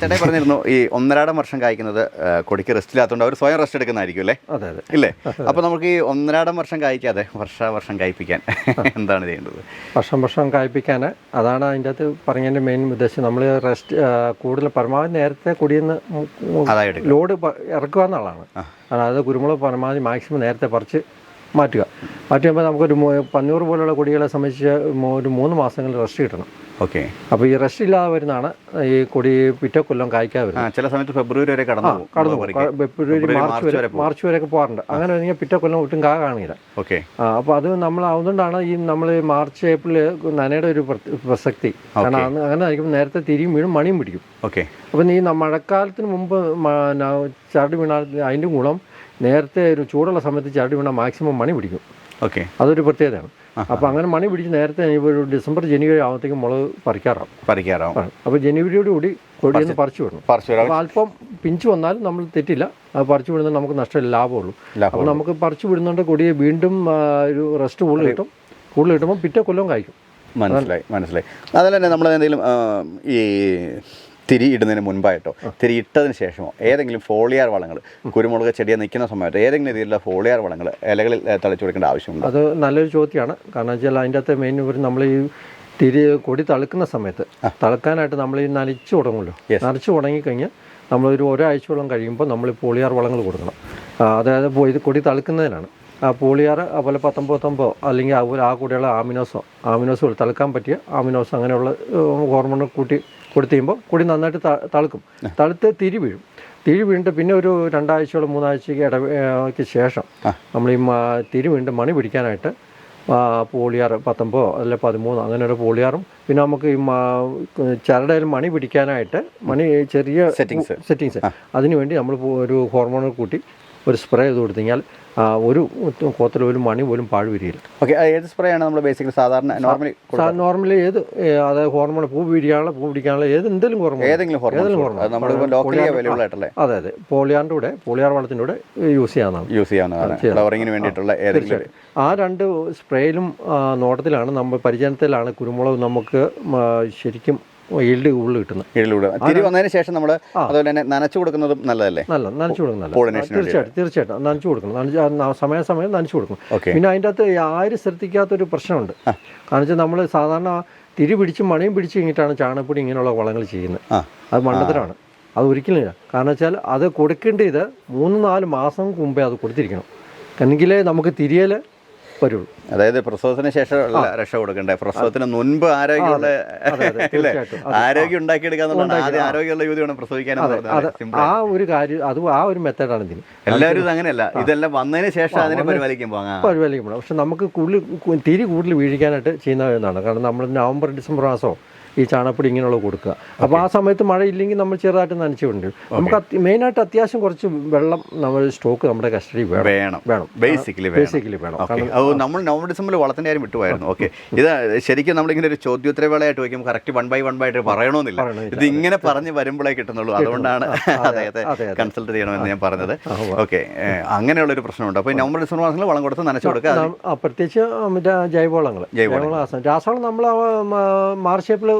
ചേട്ടായി പറഞ്ഞിരുന്നു ഈ ഒന്നരാടം വർഷം കായ്ക്കുന്നത് കൊടിക്ക് റെസ്റ്റ് ഇല്ലാത്തതുകൊണ്ട് അവർ സ്വയം റെസ്റ്റ് എടുക്കുന്നതായിരിക്കും അല്ലേ? അതെ അതെ. ഇല്ലേ? അപ്പോൾ നമുക്ക് ഈ ഒന്നരാടം വർഷം കായ്ക്കാതെ വർഷ വർഷം കായ്പ്പിക്കാൻ <laughs> എന്താണ് ചെയ്യേണ്ടത്? വർഷം വർഷം കായ്പ്പിക്കാൻ അതാണ് അതിന്റെ അകത്ത് പറഞ്ഞതിന്റെ മെയിൻ ഉദ്ദേശം. നമ്മൾ റെസ്റ്റ് കൂടുതൽ പരമാവധി നേരത്തെ കൊടിയെന്ന് അതായത് ലോഡ് ഇറക്കുക എന്നുള്ളതാണ്. അതായത് കുരുമുളക് പരമാവധി മാക്സിമം നേരത്തെ പറിച്ച് മാറ്റുക. മാറ്റുമ്പോൾ നമുക്കൊരു പന്നൂറ് പോലുള്ള കൊടികളെ സംബന്ധിച്ച് ഒരു മൂന്ന് മാസങ്ങളിൽ റെസ്റ്റ് കിട്ടണം. ഓക്കെ. അപ്പോൾ ഈ റെസ്റ്റ് ഇല്ലാതെ വരുന്നതാണ് ഈ കൊടി പിറ്റേ കൊല്ലം കായ്ക്കാതെ വരുന്നത്. ചില സമയത്ത് ഫെബ്രുവരി വരെ കടന്നു കടന്നു ഫെബ്രുവരി മാർച്ച് മാർച്ച് മാർച്ച് വരെ ഒക്കെ മാർച്ച് വരെയൊക്കെ പോകാറുണ്ട്. അങ്ങനെ വരുന്ന പിറ്റേ കൊല്ലം ഒട്ടും കാ കാണില്ല. ഓക്കെ. അപ്പൊ അപ്പോൾ അത് നമ്മൾ അതുകൊണ്ടാണ് ഈ നമ്മൾ മാർച്ച് ഏപ്രിൽ നനയുടെ ഒരു പ്രസക്തി. കാരണം അങ്ങനെ ആയിരിക്കും നേരത്തെ തിരിയും വീഴും മണിയും പിടിക്കും. ഓക്കെ. അപ്പം ഈ ന- മഴക്കാലത്തിന് മുമ്പ് ചരട് വീണാൽ അതിന്റെ ഗുണം നേരത്തെ ഒരു ചൂടുള്ള സമയത്ത് ചരട് വീണാൽ മാക്സിമം മണി പിടിക്കും. ഓക്കെ. അതൊരു പ്രത്യേകതയാണ്. അപ്പോൾ അങ്ങനെ മണി പിടിച്ച് നേരത്തെ ഒരു ഡിസംബർ ജനുവരി ആകുമ്പോഴത്തേക്കും മുളക് പറിക്കാറാവും. പറിക്കാറാവും. അപ്പോൾ ജനുവരിയോട് കൂടി കൊടിയെന്ന് പറിച്ചു വിടണം. പറിച്ചു അപ്പോൾ അല്പം പിഞ്ച് വന്നാലും നമ്മൾ തെറ്റില്ല. അത് പറിച്ചു വിടുന്നത് നമുക്ക് നഷ്ടമില്ല ലാഭമുള്ളൂ. അപ്പൊ അപ്പോൾ നമുക്ക് പറിച്ചു വിടുന്നുണ്ട് കൊടിയെ വീണ്ടും ഒരു റെസ്റ്റ് കൂടുതൽ കിട്ടും. കൂടുതൽ കിട്ടുമ്പോൾ പിറ്റേ കൊല്ലം കായ്ക്കും മനസ്സിലായി മനസ്സിലായി. അതുപോലെ തന്നെ നമ്മൾ എന്തെങ്കിലും ഈ തിരി ഇടുന്നതിന് മുൻപായിട്ടോ തിരി ഇട്ടതിന് ശേഷമോ ഏതെങ്കിലും ഫോളിയാർ വളങ്ങൾ കുരുമുളക് ചെടിയെ നിൽക്കുന്ന സമയത്ത് ഏതെങ്കിലും രീതിയിലുള്ള ഫോളിയാർ വളങ്ങൾ ഇലകളിൽ തളിച്ചു കൊടുക്കേണ്ട ആവശ്യമുണ്ട്? അത് നല്ലൊരു ചോദ്യമാണ്. കാരണം വെച്ചാൽ അതിന്റെ അകത്ത് മെയിൻ ഒരു നമ്മൾ ഈ തിരി കൊടി തളുക്കുന്ന സമയത്ത് തളുക്കാനായിട്ട് നമ്മൾ ഈ നനച്ചു തുടങ്ങുമല്ലോ. നനച്ചു തുടങ്ങിക്കഴിഞ്ഞാൽ നമ്മളൊരു ഒരാഴ്ചയോളം കഴിയുമ്പോൾ നമ്മൾ ഈ പോളിയാർ വളങ്ങൾ കൊടുക്കണം. അതായത് ഇത് കൊടി തളുക്കുന്നതിനാണ്. ആ പോളിയാർ അതുപോലെ പത്തൊമ്പത്തൊമ്പോ അല്ലെങ്കിൽ അതുപോലെ ആ കൂടെയുള്ള ആമിനോസോ ആമിനോസോ തളുക്കാൻ പറ്റിയ ആമിനോസോ അങ്ങനെയുള്ള ഹോർമോൺ കൂട്ടി കൊടുത്തു കഴിയുമ്പോൾ കൊടി നന്നായിട്ട് തളുക്കും. തളുത്ത് തിരി വീഴും. തിരി വീണിട്ട് പിന്നെ ഒരു രണ്ടാഴ്ചയോളം മൂന്നാഴ്ചയ്ക്ക് ഇടയ്ക്ക് ശേഷം നമ്മൾ ഈ തിരി വീണ്ടും മണി പിടിക്കാനായിട്ട് പോളിയാറ് പോളിയാർ പത്തൊമ്പതോ അല്ലെ പതിമൂന്നോ അങ്ങനെ ഒരു പോളിയാറും പിന്നെ നമുക്ക് ഈ ചരടയിൽ മണി പിടിക്കാനായിട്ട് മണി ചെറിയ സെറ്റിങ്സ് സെറ്റിങ്സ് അതിനുവേണ്ടി നമ്മൾ ഒരു ഹോർമോൺ കൂട്ടി ഒരു സ്പ്രേ ചെയ്ത് കൊടുത്തു കഴിഞ്ഞാൽ ഒരു കോത്തിൽ ഒരു മണി പോലും പാഴ് വരികയില്ല. ഓക്കെ ഏത് സ്പ്രേ ആണ് നമ്മൾ ബേസിക്കലി സാധാരണ നോർമലി നോർമലി ഏത് അതായത് ഹോർമോൺ പൂ പിടിക്കാനുള്ള പൂ പിടിക്കാനുള്ള ഏത് എന്തെങ്കിലും ഹോർമോൺ ഏതെങ്കിലും ഹോർമോൺ ആയിട്ടുള്ള. അത് അതെ. പോളിയാറിന്റെ കൂടെ പോളിയാർ വളത്തിന്റെ കൂടെ യൂസ് ചെയ്യാവുന്നതാണ്. യൂസ് ചെയ്യാവുന്നതാണ്. വേണ്ടിയിട്ടുള്ള ഏതെങ്കിലും ആ രണ്ട് സ്പ്രേയിലും നോട്ടത്തിലാണ് നമ്മൾ പരിചരണത്തിലാണ് കുരുമുളക് നമുക്ക് ശരിക്കും ഈൽഡ് കൂടുതൽ കിട്ടുന്നത് തിരി വന്നതിന് ശേഷം നമ്മൾ അതുപോലെ തന്നെ നനച്ചു കൊടുക്കുന്നതും നല്ലതല്ലേ? നല്ല നനച്ചു കൊടുക്കുന്നത് തീർച്ചയായിട്ടും തീർച്ചയായിട്ടും. നനച്ചു കൊടുക്കണം. നനച്ച് ആ സമയാസമയം നനച്ചു കൊടുക്കണം. പിന്നെ അതിന്റെ അകത്ത് ആരും ശ്രദ്ധിക്കാത്തൊരു പ്രശ്നമുണ്ട്. കാരണം വെച്ചാൽ നമ്മൾ സാധാരണ തിരി പിടിച്ച് മണിയും പിടിച്ച് കഴിഞ്ഞിട്ടാണ് ചാണകപ്പൊടി ഇങ്ങനെയുള്ള വളങ്ങൾ ചെയ്യുന്നത്. അത് മണ്ടത്തിലാണ് അത് ഒരിക്കലും ഇല്ല. കാരണം വെച്ചാൽ അത് കൊടുക്കേണ്ടത് മൂന്ന് നാല് മാസം മുമ്പേ അത് കൊടുത്തിരിക്കണം. അല്ലെങ്കിൽ നമുക്ക് തിരിയൽ വരുള്ളൂ അതായത് പ്രസവത്തിന് ശേഷം രക്ഷ കൊടുക്കണ്ടേ? പ്രസവത്തിന് മുൻപ് ആരോഗ്യമുള്ള ആരോഗ്യം ആദ്യം ആരോഗ്യമുള്ള യുവതി വേണം പ്രസവിക്കാനും അത് ആ ഒരു കാര്യം അത് ആ ഒരു മെത്തേഡാണ് ഇതിന്. എല്ലാവരും ഇത് അങ്ങനെയല്ല. ഇതെല്ലാം വന്നതിന് ശേഷം അതിനെ പരിപാലിക്കുമ്പോൾ പരിപാലിക്കുമ്പോൾ പക്ഷെ നമുക്ക് കൂടുതൽ തിരി കൂടുതൽ വീഴിക്കാനായിട്ട് ചെയ്യുന്ന എന്നാണ് കാരണം നമ്മൾ നവംബർ ഡിസംബർ മാസമോ ഈ ചാണകപ്പൊടി ഇങ്ങനെയുള്ള കൊടുക്കുക. അപ്പോൾ ആ സമയത്ത് മഴ ഇല്ലെങ്കിൽ നമ്മൾ ചെറുതായിട്ട് നനച്ചു വിടേണ്ടി നമുക്ക് മെയിൻ മെയിനായിട്ട് അത്യാവശ്യം കുറച്ച് വെള്ളം നമ്മൾ സ്റ്റോക്ക് നമ്മുടെ കസ്റ്റഡി വേണം. വേണം. ബേസിക്കലി ബേസിക്കലി വേണം. നമ്മൾ നവംബർ ഡിസംബറിൽ വളത്തിന്റെ കാര്യം വിട്ടുപോയായിരുന്നു. ഓക്കെ ഇത് ശരിക്കും നമ്മളിങ്ങനെ ഒരു ചോദ്യോത്തരവേളയായിട്ട് വയ്ക്കും correct one by one by ആയിട്ട് പറയണമെന്നില്ല. ഇത് ഇങ്ങനെ പറഞ്ഞ് വരുമ്പോഴേ കിട്ടുന്നുള്ളൂ. അതുകൊണ്ടാണ് അദ്ദേഹത്തെ. കൺസൾട്ട് ചെയ്യണമെന്ന് ഞാൻ പറഞ്ഞത്. ഓക്കെ അങ്ങനെയുള്ള ഒരു പ്രശ്നമുണ്ട്. അപ്പോൾ നവംബർ ഡിസംബർ മാസങ്ങളിൽ വളം കൊടുത്ത് നനച്ചു കൊടുക്കുക. പ്രത്യേകിച്ച് മറ്റേ ജൈവവളങ്ങൾ. ജൈവവളങ്ങൾ. രാസവളം നമ്മൾ മാർച്ച് ഏപ്രിൽ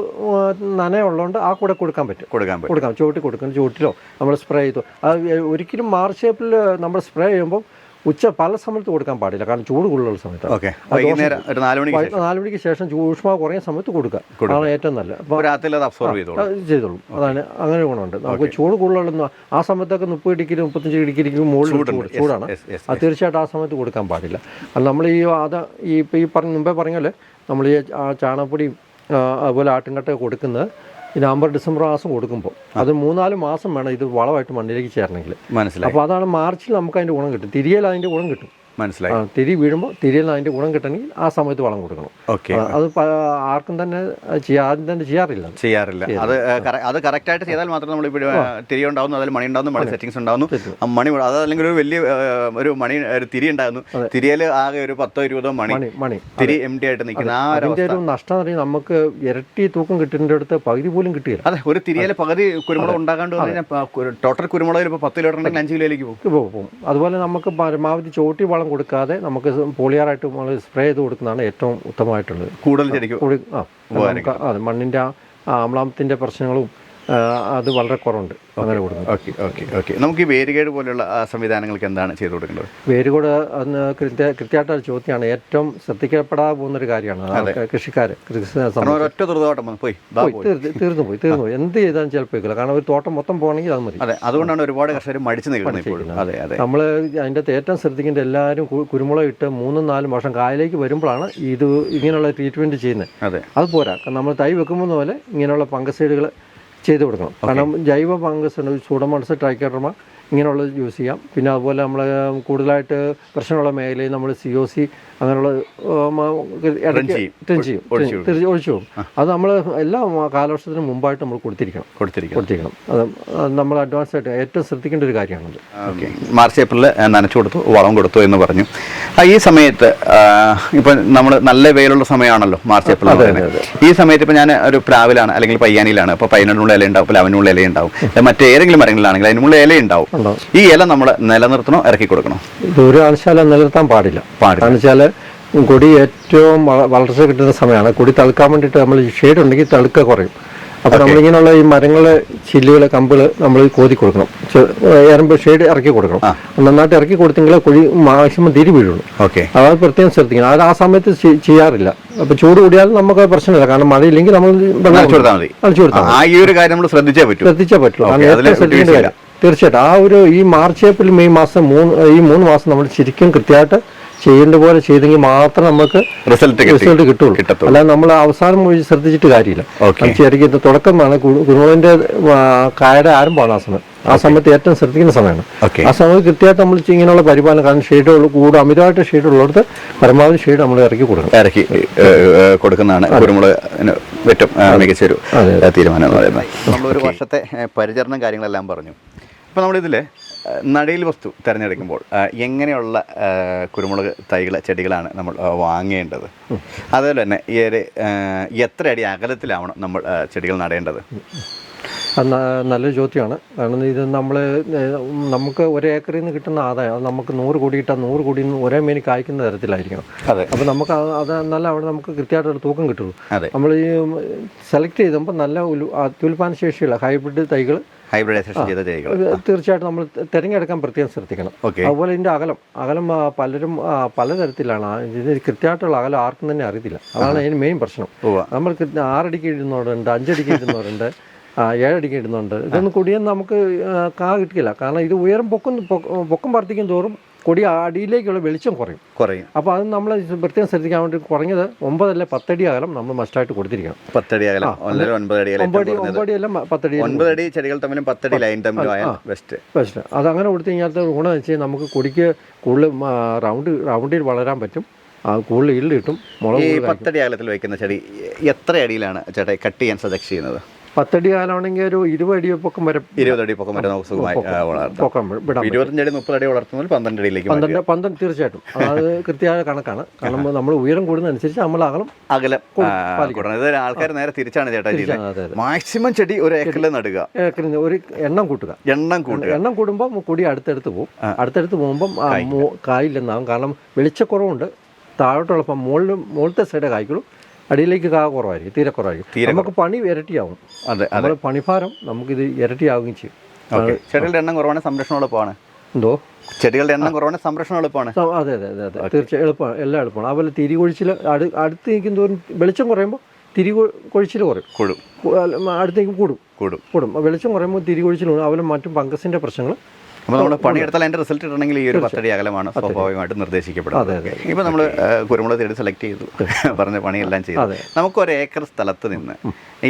നനയുള്ളതുകൊണ്ട് ആ കൂടെ കൊടുക്കാൻ പറ്റും. കൊടുക്കാൻ പറ്റും. കൊടുക്കാം. ചുവട്ടി കൊടുക്കണം. ചുവട്ടിലോ നമ്മൾ സ്പ്രേ ചെയ്തു. അത് ഒരിക്കലും മാർച്ച് ഏപ്രിൽ നമ്മൾ സ്പ്രേ ചെയ്യുമ്പോൾ ഉച്ച പല സമയത്ത് കൊടുക്കാൻ പാടില്ല. കാരണം ചൂട് കൂടുതലുള്ള സമയത്ത് നാല് മണിക്ക് ശേഷം. ഊഷ്മാവ് കുറഞ്ഞ സമയത്ത് കൊടുക്കുക അതാണ് ഏറ്റവും നല്ല ചെയ്തോളൂ. അതാണ് അങ്ങനെ ഗുണമുണ്ട്. നമുക്ക് ചൂട് കൂടുതലുള്ള ആ സമയത്തൊക്കെ മുപ്പത് ഡിഗ്രി മുപ്പത്തഞ്ച് ഡിഗ്രിക്ക് മുകളിൽ ചൂടാണ്. അത് തീർച്ചയായിട്ടും ആ സമയത്ത് കൊടുക്കാൻ പാടില്ല. അത് നമ്മൾ ഈ അത് ഈ ഈ പറഞ്ഞ മുമ്പേ പറഞ്ഞല്ലേ. നമ്മൾ ഈ ആ ചാണകപ്പൊടിയും അതുപോലെ ആട്ടിൻകട്ട കൊടുക്കുന്നത് ഈ നവംബർ ഡിസംബർ മാസം കൊടുക്കുമ്പോൾ. അത് മൂന്നാൽ മാസം വേണം ഇത് വളമായിട്ട് മണ്ണിലേക്ക് ചേരണമെങ്കിൽ. മനസ്സിലായി. അപ്പോൾ അതാണ് മാർച്ചിൽ നമുക്ക് അതിന്റെ ഗുണം കിട്ടും. തിരിയൽ അതിന്റെ ഗുണം കിട്ടും. മനസ്സിലായി. തിരി വീഴുമ്പോൾ തിരിയൽ അതിന്റെ ഗുണം കിട്ടണമെങ്കിൽ ആ സമയത്ത് വളം കൊടുക്കണം. ഓക്കെ. അത് ആർക്കും തന്നെ ചെയ്യാ ആരും തന്നെ ചെയ്യാറില്ല. ചെയ്യാറില്ല. അത് അത് കറക്റ്റ് ആയിട്ട് ചെയ്താൽ മാത്രമേ നമ്മൾ ഇപ്പോൾ തിരി ഉണ്ടാവുന്നു അതിൽ മണി ഉണ്ടാവുന്നു മണി സെറ്റിങ്സ് ഉണ്ടാവുന്നു. മണി അത് അല്ലെങ്കിൽ ഒരു വലിയ ഒരു മണി ഒരു തിരി ഉണ്ടാകുന്നു തിരിയിൽ ആകെ ഒരു പത്തോ ഇരുപതോ മണി. മണി തിരി എം ടി ആയിട്ട് നിൽക്കുന്ന ആ ഒരു നഷ്ടം എന്ന് പറഞ്ഞാൽ നമുക്ക് ഇരട്ടി തൂക്കം കിട്ടുന്നതിന്റെ അടുത്ത് പകുതി പോലും കിട്ടില്ല അതെ. ഒരു തിരിയിലെ പകുതി കുരുമുളക് ഉണ്ടാകാണ്ട് ടോട്ടൽ കുരുമുളകിൽ ഇപ്പോൾ പത്ത് കിലോ ഉണ്ടെങ്കിൽ അഞ്ച് കിലോയിലേക്ക് പോകും. പോകും. അതുപോലെ നമുക്ക് പരമാവധി ചോട്ടി വളം കൊടുക്കാതെ നമുക്ക് പോളിയാറായിട്ട് നമ്മൾ സ്പ്രേ ചെയ്ത് കൊടുക്കുന്നതാണ് ഏറ്റവും ഉത്തമമായിട്ടുള്ളത്. കൂടുതൽ ആ അതെ മണ്ണിന്റെ ആ ആമ്ലാമത്തിന്റെ പ്രശ്നങ്ങളും അത് വളരെ കുറവുണ്ട് അങ്ങനെ കൊടുക്കുന്നത്. ഓക്കെ ഓക്കെ ഓക്കെ നമുക്ക് ഈ വേരുകേട് പോലെയുള്ള സംവിധാനങ്ങൾക്ക് എന്താണ് ചെയ്തു കൊടുക്കേണ്ടത്? വേരുകേട് അന്ന് കൃത്യ കൃത്യമായിട്ടൊരു ചോദ്യമാണ്. ഏറ്റവും ശ്രദ്ധിക്കപ്പെടാതെ പോകുന്നൊരു കാര്യമാണ് കൃഷിക്കാർ ഒറ്റ ദുരിതമായിട്ട് പോയി തീർന്നു പോയി തീർന്നു പോയി. എന്ത് ചെയ്താലും ചിലപ്പോൾ പോയിക്കില്ല. കാരണം ഒരു തോട്ടം മൊത്തം പോകണമെങ്കിൽ അത് മതി. അതെ അതുകൊണ്ടാണ് ഒരുപാട് കർഷകർ മടിച്ചു നിൽക്കുന്നത് അതെ അതെ. നമ്മൾ അതിന്റെ ഏറ്റവും ശ്രദ്ധിക്കേണ്ട എല്ലാവരും കുരുമുളക് ഇട്ട് മൂന്നും നാലും വർഷം കായലേക്ക് വരുമ്പോഴാണ് ഇത് ഇങ്ങനെയുള്ള ട്രീറ്റ്മെന്റ് ചെയ്യുന്നത്. അതെ. പോരാ. നമ്മൾ തൈ വെക്കുമ്പോൾ പോലെ ഇങ്ങനെയുള്ള ഫംഗസൈഡുകൾ ചെയ്ത് കൊടുക്കണം. കാരണം ജൈവ ഫംഗസ് ഉണ്ട്. സൂഡമൺസ് ട്രൈക്കോഡർമ ഇങ്ങനെയുള്ളത് യൂസ് ചെയ്യാം. പിന്നെ അതുപോലെ നമ്മൾ കൂടുതലായിട്ട് പ്രശ്നമുള്ള മേഖലയിൽ നമ്മൾ സി ഒ സി അങ്ങനെയുള്ള ഇടയ്ക്ക് ചെയ്യും. ഒഴിച്ചു ട്രെൻ- തിരിച്ച് ഒഴിച്ചു പോകും. അത് നമ്മൾ എല്ലാ കാലവർഷത്തിനും മുമ്പായിട്ട് നമ്മൾ കൊടുത്തിരിക്കണം. കൊടുത്തിരിക്കണം. കൊടുത്തിരിക്കണം. അത് നമ്മൾ അഡ്വാൻസ് ആയിട്ട് ഏറ്റവും ശ്രദ്ധിക്കേണ്ട ഒരു കാര്യമാണത് മാർച്ച് ഏപ്രിൽ നനച്ചു കൊടുത്തു വളം കൊടുത്തു എന്ന് പറഞ്ഞു. ആ, ഈ സമയത്ത് ഇപ്പം നമ്മൾ നല്ല വെയിലുള്ള സമയമാണല്ലോ മാർച്ച് ഏപ്രിൽ എന്ന് ഈ സമയത്ത് ഇപ്പം ഞാൻ ഒരു പ്രാവിലാണ് അല്ലെങ്കിൽ പയ്യാനിയിലാണ് അപ്പോൾ പയ്യനുള്ള ഇല ഉണ്ടാവും ലവനുള്ള ഇല ഉണ്ടാവും. മറ്റേതെങ്കിലും മരങ്ങളിലാണെങ്കിൽ അതിനുള്ള ഇല ഉണ്ടാവും. ഈ ഇല നമ്മൾ നിലനിർത്തണോ ഇറക്കി കൊടുക്കണോ? ഒരു കാരണവശാലും നിലനിർത്താൻ പാടില്ല. പാടില്ല. വെച്ചാൽ കൊടി ഏറ്റവും വള- വളർച്ച കിട്ടുന്ന സമയമാണ്. കൊടി തളുക്കാൻ വേണ്ടിയിട്ട് നമ്മൾ ഷെയ്ഡ് ഉണ്ടെങ്കിൽ തളുക്ക കുറയും. അപ്പോൾ നമ്മളിങ്ങനെയുള്ള ഈ മരങ്ങളെ ചില്ലുകൾ കമ്പുകൾ നമ്മൾ കോതി കൊടുക്കണം. ഏറുമ്പോൾ ഷെയ്ഡ് ഇറക്കി കൊടുക്കണം. നന്നായിട്ട് ഇറക്കി കൊടുത്തെങ്കിൽ കുഴി മാക്സിമം തിരി വീഴുള്ളൂ. ഓക്കെ അതായത് പ്രത്യേകം ശ്രദ്ധിക്കണം. അത് ആ സമയത്ത് ചെയ്യാറില്ല. അപ്പോൾ ചൂട് കൂടിയാലും നമുക്ക് പ്രശ്നമില്ല. കാരണം മഴയില്ലെങ്കിൽ നമ്മൾ കൊടുത്താൽ മതി. കൊടുത്താൽ ഈ ഒരു കാര്യം നമ്മൾ ശ്രദ്ധിച്ചേ പറ്റൂ. ശ്രദ്ധിച്ചേ പറ്റുള്ളൂ ഓക്കേ, കാരണം ശ്രദ്ധിക്കേണ്ട കാര്യം. തീർച്ചയായിട്ടും. ആ ഒരു ഈ മാർച്ച് ഏപ്രിൽ മെയ് മാസം മൂന്ന് ഈ മൂന്ന് മാസം നമ്മൾ ശരിക്കും കൃത്യമായിട്ട് ചെയ്യേണ്ട പോലെ ചെയ്തെങ്കിൽ മാത്രം നമുക്ക് റിസൾട്ട് റിസൾട്ട് കിട്ടുള്ളൂ. അല്ലാതെ നമ്മൾ അവസാനം പോയി ശ്രദ്ധിച്ചിട്ട് കാര്യമില്ല. ശരിക്കും തുടക്കമാണ് കുരുമുളകിന്റെ ആ, കായുടെ ആരംഭമാണ് ആ സമയം. ആ സമയത്ത് ഏറ്റവും ശ്രദ്ധിക്കുന്ന സമയമാണ്. ആ സമയത്ത് കൃത്യമായിട്ട് നമ്മൾ ഇങ്ങനെയുള്ള പരിപാലനം കാരണം ഷെയ്ഡ് കൂടെ അമിതമായിട്ട് ഷെയ്ഡ് ഉള്ളിടത്ത് പരമാവധി ഷെയ്ഡ് നമ്മൾ ഇറക്കി കൊടുക്കണം. ഇറക്കി കൊടുക്കുന്നതാണ് കുരുമുളക് ഏറ്റവും മികച്ചൊരു തീരുമാനം എന്ന് പറയുന്നത്. നമ്മളൊരു വർഷത്തെ പരിചരണം കാര്യങ്ങളെല്ലാം പറഞ്ഞു. അപ്പോൾ നമ്മളിതിൽ നടയിൽ വസ്തു തിരഞ്ഞെടുക്കുമ്പോൾ എങ്ങനെയുള്ള കുരുമുളക് തൈകൾ ചെടികളാണ് നമ്മൾ വാങ്ങേണ്ടത്? അതുപോലെ തന്നെ ഈ ഒരു എത്ര അടി അകലത്തിലാവണം നമ്മൾ ചെടികൾ നടേണ്ടത്? നല്ല ചോദ്യമാണ്. കാരണം ഇത് നമ്മൾ നമുക്ക് ഒരു ഏക്കറിൽ നിന്ന് കിട്ടുന്ന ആദായം അത് നമുക്ക് നൂറ് കോടി കിട്ടാൻ നൂറ് കോടി നിന്ന് ഒരേ മേനി കായ്ക്കുന്ന തരത്തിലായിരിക്കണം. അതെ. അപ്പോൾ നമുക്ക് അത് നല്ല അവിടെ നമുക്ക് കൃത്യമായിട്ടൊരു തൂക്കം കിട്ടുള്ളൂ. അതെ. നമ്മൾ ഈ സെലക്ട് ചെയ്തപ്പോൾ നല്ല ഉൽ- അത്യുൽപാദന ശേഷിയുള്ള ഹൈബ്രിഡ് തൈകൾ ഹൈബ്രിഡൈസേഷൻ ചെയ്ത ചെടികൾ തീർച്ചയായിട്ടും നമ്മൾ തിരഞ്ഞെടുക്കാൻ പ്രത്യേകം ശ്രദ്ധിക്കണം. അതുപോലെ ഇതിന്റെ അകലം. അകലം പലരും പലതരത്തിലാണ്. കൃത്യമായിട്ടുള്ള അകലം ആർക്കും തന്നെ അറിയത്തില്ല. അതാണ് അതിന് മെയിൻ പ്രശ്നം. നമ്മൾ ആറടിക്ക് ഇടുന്നവരുണ്ട് അഞ്ചടിക്ക് ഇടുന്നവരുണ്ട് ഏഴടിക്ക് ഇടുന്നുണ്ട് ഇതൊന്നും കൊടിയൊന്നും നമുക്ക് കാ കിട്ടില്ല കാരണം ഇത് ഉയരം പൊക്കും പൊക്കം വർദ്ധിക്കും തോറും കൊടി അടിയിലേക്കുള്ള വെളിച്ചം കുറയും. കുറയും. അപ്പോൾ അത് നമ്മൾ പ്രത്യേകം ശ്രദ്ധിക്കാൻ വേണ്ടി കുറഞ്ഞത് ഒമ്പതല്ല പത്തടി അകലം നമ്മൾ മസ്റ്റായിട്ട് കൊടുത്തിരിക്കണം. പത്തടി അകലം. ഒന്നര ഒൻപത് അടി അകലം ഏറ്റവും ഒമ്പടി. ഒമ്പടി അല്ല പത്തടി ഒമ്പതടി ചെടികൾ തമ്മിലും പത്തടി ലൈൻ തമ്മിലും ബെസ്റ്റ് പ്രശ്നം അത് അങ്ങനെ കൊടുത്തു കഴിഞ്ഞാൽ ഗുണം വെച്ച് നമുക്ക് കൊടിക്ക് കൂടുതൽ റൗണ്ട് റൗണ്ടിൽ വളരാൻ പറ്റും. കൂടുതൽ ഇല്ല് കിട്ടും. മുളക് ഈ. പത്തടി അകലത്തിൽ വയ്ക്കുന്ന ചെടി എത്ര അടിയിലാണ് ചേട്ടാ കട്ട് ചെയ്യാൻ സജസ്റ്റ് ചെയ്യുന്നത്? പത്തടി കാലമാണെങ്കിൽ ഒരു ഇരുപത് അടി പൊക്കം വരെ ഇരുപത് അടി പൊക്കം വരെ നമുക്ക് സുഖമായി പൊക്കം വിടാൻ ഇരുപത്തഞ്ച് അടി മുപ്പത് അടി വളർത്തുന്നതിൽ പന്ത്രണ്ട് അടിയിലേക്ക്. പന്ത്രണ്ട് പന്ത്രണ്ട് തീർച്ചയായിട്ടും. അത് <laughs> കൃത്യമായ കണക്കാണ്. കാരണം നമ്മൾ ഉയരം കൂടുന്നതനുസരിച്ച് നമ്മൾ അകലം അകലം ഇത് ആൾക്കാർ നേരെ തിരിച്ചാണ് ചേട്ടാ മാക്സിമം ചെടി ഒരു ഏക്കറിൽ നടുക. ഏക്കറിൽ ഒരു എണ്ണം കൂട്ടുക. എണ്ണം കൂട്ടുക. എണ്ണം കൂടുമ്പോൾ കൊടി അടുത്തടുത്ത് പോകും അടുത്തടുത്ത് പോകുമ്പം കായില്ലെന്നാകും കാരണം വെളിച്ചക്കുറവുണ്ട്. താഴോട്ടുള്ള മുകളിലും മുകളിലത്തെ സൈഡ് കായ്ക്കുള്ളൂ. അടിയിലേക്ക് കാ കുറവായിരിക്കും തീരെ കുറവായിരിക്കും. നമുക്ക് പണി ഇരട്ടിയാവും. അതെ അതെ. നമ്മുടെ പണിഭാരം നമുക്കിത് ഇരട്ടിയാവുകയും ചെയ്യും. ചെടികളുടെ എണ്ണം കുറവാണ് സംരക്ഷണം എളുപ്പമാണ്? എന്തോ? ചെടികളുടെ എണ്ണം കുറവാണ് സംരക്ഷണം എളുപ്പമാണ്? അതെ അതെ അതെ അതെ. തീർച്ചയായും എളുപ്പമാണ് എല്ലാം എളുപ്പമാണ്. അതുപോലെ തിരി കൊഴിച്ചിൽ അടു അടുത്ത് നിൽക്കും തോറും വെളിച്ചം കുറയുമ്പോൾ തിരി കൊഴിച്ചിൽ കുറയും. കൂടും. അടുത്തേക്ക് കൂടും. കൂടും. കൂടും. വെളിച്ചം കുറയുമ്പോൾ തിരി കൊഴിച്ചിൽ കൂടും അതുപോലെ മറ്റും ഫംഗസിന്റെ പ്രശ്നങ്ങൾ അപ്പോൾ നമ്മൾ പണിയെടുത്താൽ അതിന്റെ റിസൾട്ട് കിട്ടണമെങ്കിൽ ഈ ഒരു പത്തടി അകലമാണ്. സ്വാഭാവികമായിട്ട് നിർദ്ദേശിക്കപ്പെടുന്നത്. അതെ, ഇപ്പോൾ നമ്മൾ കുരുമുളക് തേടി സെലക്ട് ചെയ്തു. പറഞ്ഞ പണിയെല്ലാം ചെയ്തു. നമുക്ക് ഒരു ഏക്കർ സ്ഥലത്ത് നിന്ന്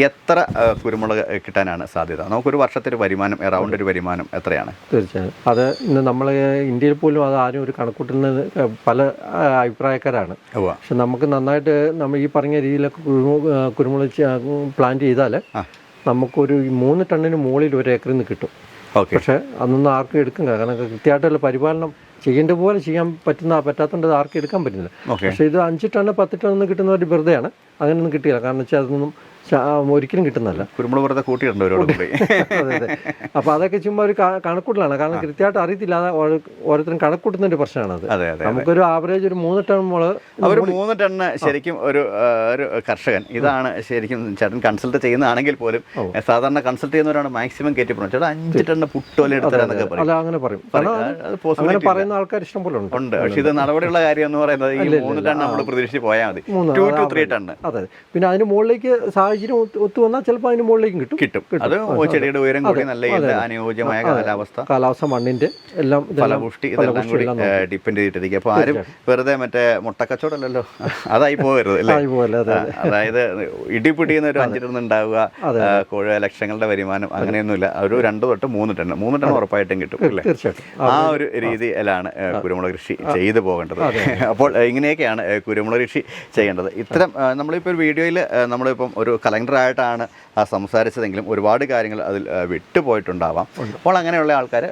എത്ര കുരുമുളക് കിട്ടാനാണ് സാധ്യത? നമുക്കൊരു വർഷത്തെ ഒരു വരുമാനം എറൗണ്ട് ഒരു വരുമാനം എത്രയാണ്? തീർച്ചയായും. അത് ഇന്ന് നമ്മൾ ഇന്ത്യയിൽ പോലും അത് ആരും ഒരു കണക്കൂട്ടുന്നത് പല അഭിപ്രായക്കാരാണ്. പക്ഷെ നമുക്ക് നന്നായിട്ട് നമ്മൾ ഈ പറഞ്ഞ രീതിയിലൊക്കെ കുരുമുളക് പ്ലാന്റ് ചെയ്താൽ. നമുക്കൊരു മൂന്ന് ടണ്ണിന് മുകളിൽ ഒരു ഏക്കറിൽ നിന്ന് കിട്ടും. പക്ഷേ അന്നൊന്നും ആർക്കും എടുക്കും കാരണം കൃത്യമായിട്ടുള്ള പരിപാലനം ചെയ്യേണ്ട പോലെ ചെയ്യാൻ പറ്റുന്ന പറ്റാത്തതുകൊണ്ട് ആർക്കും എടുക്കാൻ പറ്റുന്നില്ല. പക്ഷേ ഇത് അഞ്ച് ടണ്ണ് പത്ത് ടണ്ണ് ഒരു വെറുതെയാണ്. അങ്ങനെയൊന്നും കിട്ടിയില്ല. കാരണം വെച്ചാൽ അതൊന്നും ഒരിക്കലും കിട്ടുന്നല്ല കുരുമുളക് വെറുതെ കൂട്ടിയിട്ടുണ്ട് ഒരുപാട് കൂടി. <laughs> അതെ അതെ. അപ്പോൾ അതൊക്കെ ചുമ്മാ ഒരു കണക്കൂട്ടലാണ്. കാരണം കൃത്യമായിട്ട് അറിയത്തില്ല ഓരോ- ഓരോരുത്തരും കണക്കൂട്ടുന്ന ഒരു പ്രശ്നമാണ് അതെ നമുക്കൊരു ആവറേജ് ഒരു മൂന്ന് ടൺ മുളക് ഒരു മൂന്ന് ടണ്ണ് ശരിക്കും ഒരു ഒരു കർഷകൻ. ഇതാണ് ശരിക്കും ചേട്ടൻ കൺസൾട്ട് ചെയ്യുന്നതാണെങ്കിൽ പോലും സാധാരണ കൺസൾട്ട് ചെയ്യുന്നവരാണ് മാക്സിമം കയറ്റി പോകുന്നത് ചേട്ടാ അഞ്ച് ടണ്ണ് പുട്ടോലെ എടുത്തരാന്നൊക്കെ പറയും. അങ്ങനെ പറയും. അങ്ങനെ പറയുന്ന ആൾക്കാർ ഇഷ്ടം പോലെ ഉണ്ട്. ഉണ്ട്. പക്ഷെ ഇത് നടപടിയുള്ള കാര്യം എന്ന് പറയുന്നത് ഈ മൂന്ന് ടൺ നമ്മൾ പ്രതീക്ഷിച്ച് പോയാൽ മതി. ടു ടു ത്രീ ടൺ അതെ. പിന്നെ അതിന് മുകളിലേക്ക് സാഹചര്യം സാഹചര്യം ഒത്ത് വന്നാൽ ചിലപ്പോൾ അതിന് മുകളിലേക്കും കിട്ടും. കിട്ടും. അത് ചെടിയുടെ ഉയരം കൂടി നല്ല അനുയോജ്യമായ കാലാവസ്ഥ. കാലാവസ്ഥ മണ്ണിന്റെ എല്ലാം ഫലപുഷ്ടി ഇതെല്ലാം കൂടി ഡിപ്പെൻഡ് ചെയ്തിട്ടിരിക്കും അപ്പോൾ ആരും വെറുതെ മറ്റേ മുട്ടക്കച്ചവടമല്ലല്ലോ. അതായി പോകരുത് അതായത് ഇടിപിടിയുന്ന ഒരു അഞ്ചിരുന്ന് ഉണ്ടാവുക കോഴ ലക്ഷങ്ങളുടെ വരുമാനം അങ്ങനെയൊന്നുമില്ല. ഒരു രണ്ട് തൊട്ട് മൂന്ന് ടണ് മൂന്ന് ടണ് ഉറപ്പായിട്ടും കിട്ടും അല്ലേ? ആ ഒരു രീതിയിലാണ് കുരുമുളക് കൃഷി ചെയ്തു പോകേണ്ടത്. അപ്പോൾ ഇങ്ങനെയൊക്കെയാണ് കുരുമുളക് കൃഷി ചെയ്യേണ്ടത്. ഇത്തരം നമ്മളിപ്പോൾ ഒരു വീഡിയോയിൽ നമ്മളിപ്പം ഒരു കലണ്ടറായിട്ടാണ് സംസാരിച്ചതെങ്കിലും ഒരുപാട് കാര്യങ്ങൾ അതിൽ വിട്ടുപോയിട്ടുണ്ടാവാം. അപ്പോൾ അങ്ങനെയുള്ള ആൾക്കാർ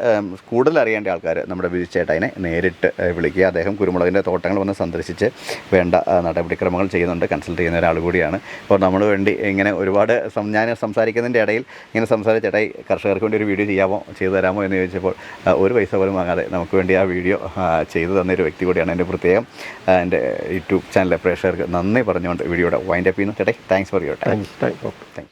കൂടുതൽ അറിയേണ്ട ആൾക്കാർ നമ്മുടെ ബിജിച്ചേട്ടനെ നേരിട്ട് വിളിക്കുക. അദ്ദേഹം കുരുമുളകിന്റെ തോട്ടങ്ങൾ വന്ന് സന്ദർശിച്ച് വേണ്ട നടപടിക്രമങ്ങൾ ചെയ്യുന്നുണ്ട്. കൺസൾട്ട് ചെയ്യുന്ന ഒരാൾ കൂടിയാണ്. അപ്പോൾ നമ്മൾ വേണ്ടി ഇങ്ങനെ ഒരുപാട് ഞാൻ സംസാരിക്കുന്നതിന്റെ ഇടയിൽ ഇങ്ങനെ സംസാരിച്ചേട്ടായി കർഷകർക്ക് വേണ്ടി ഒരു വീഡിയോ ചെയ്യാമോ? ചെയ്തു തരാമോ? എന്ന് ചോദിച്ചപ്പോൾ ഒരു പൈസ പോലും വാങ്ങാതെ നമുക്ക് വേണ്ടി ആ വീഡിയോ ചെയ്തു തന്ന ഒരു വ്യക്തി കൂടിയാണ് എന്റെ പ്രത്യേകം എന്റെ യൂട്യൂബ് ചാനലിലെ പ്രേക്ഷകർക്ക് നന്ദി പറഞ്ഞുകൊണ്ട് വീഡിയോയുടെ വൈൻഡപ്പ് ചെയ്യുന്നു. ചേട്ടായി താങ്ക്സ് ഫോർ യുവർ ടൈം 感じたり僕たち。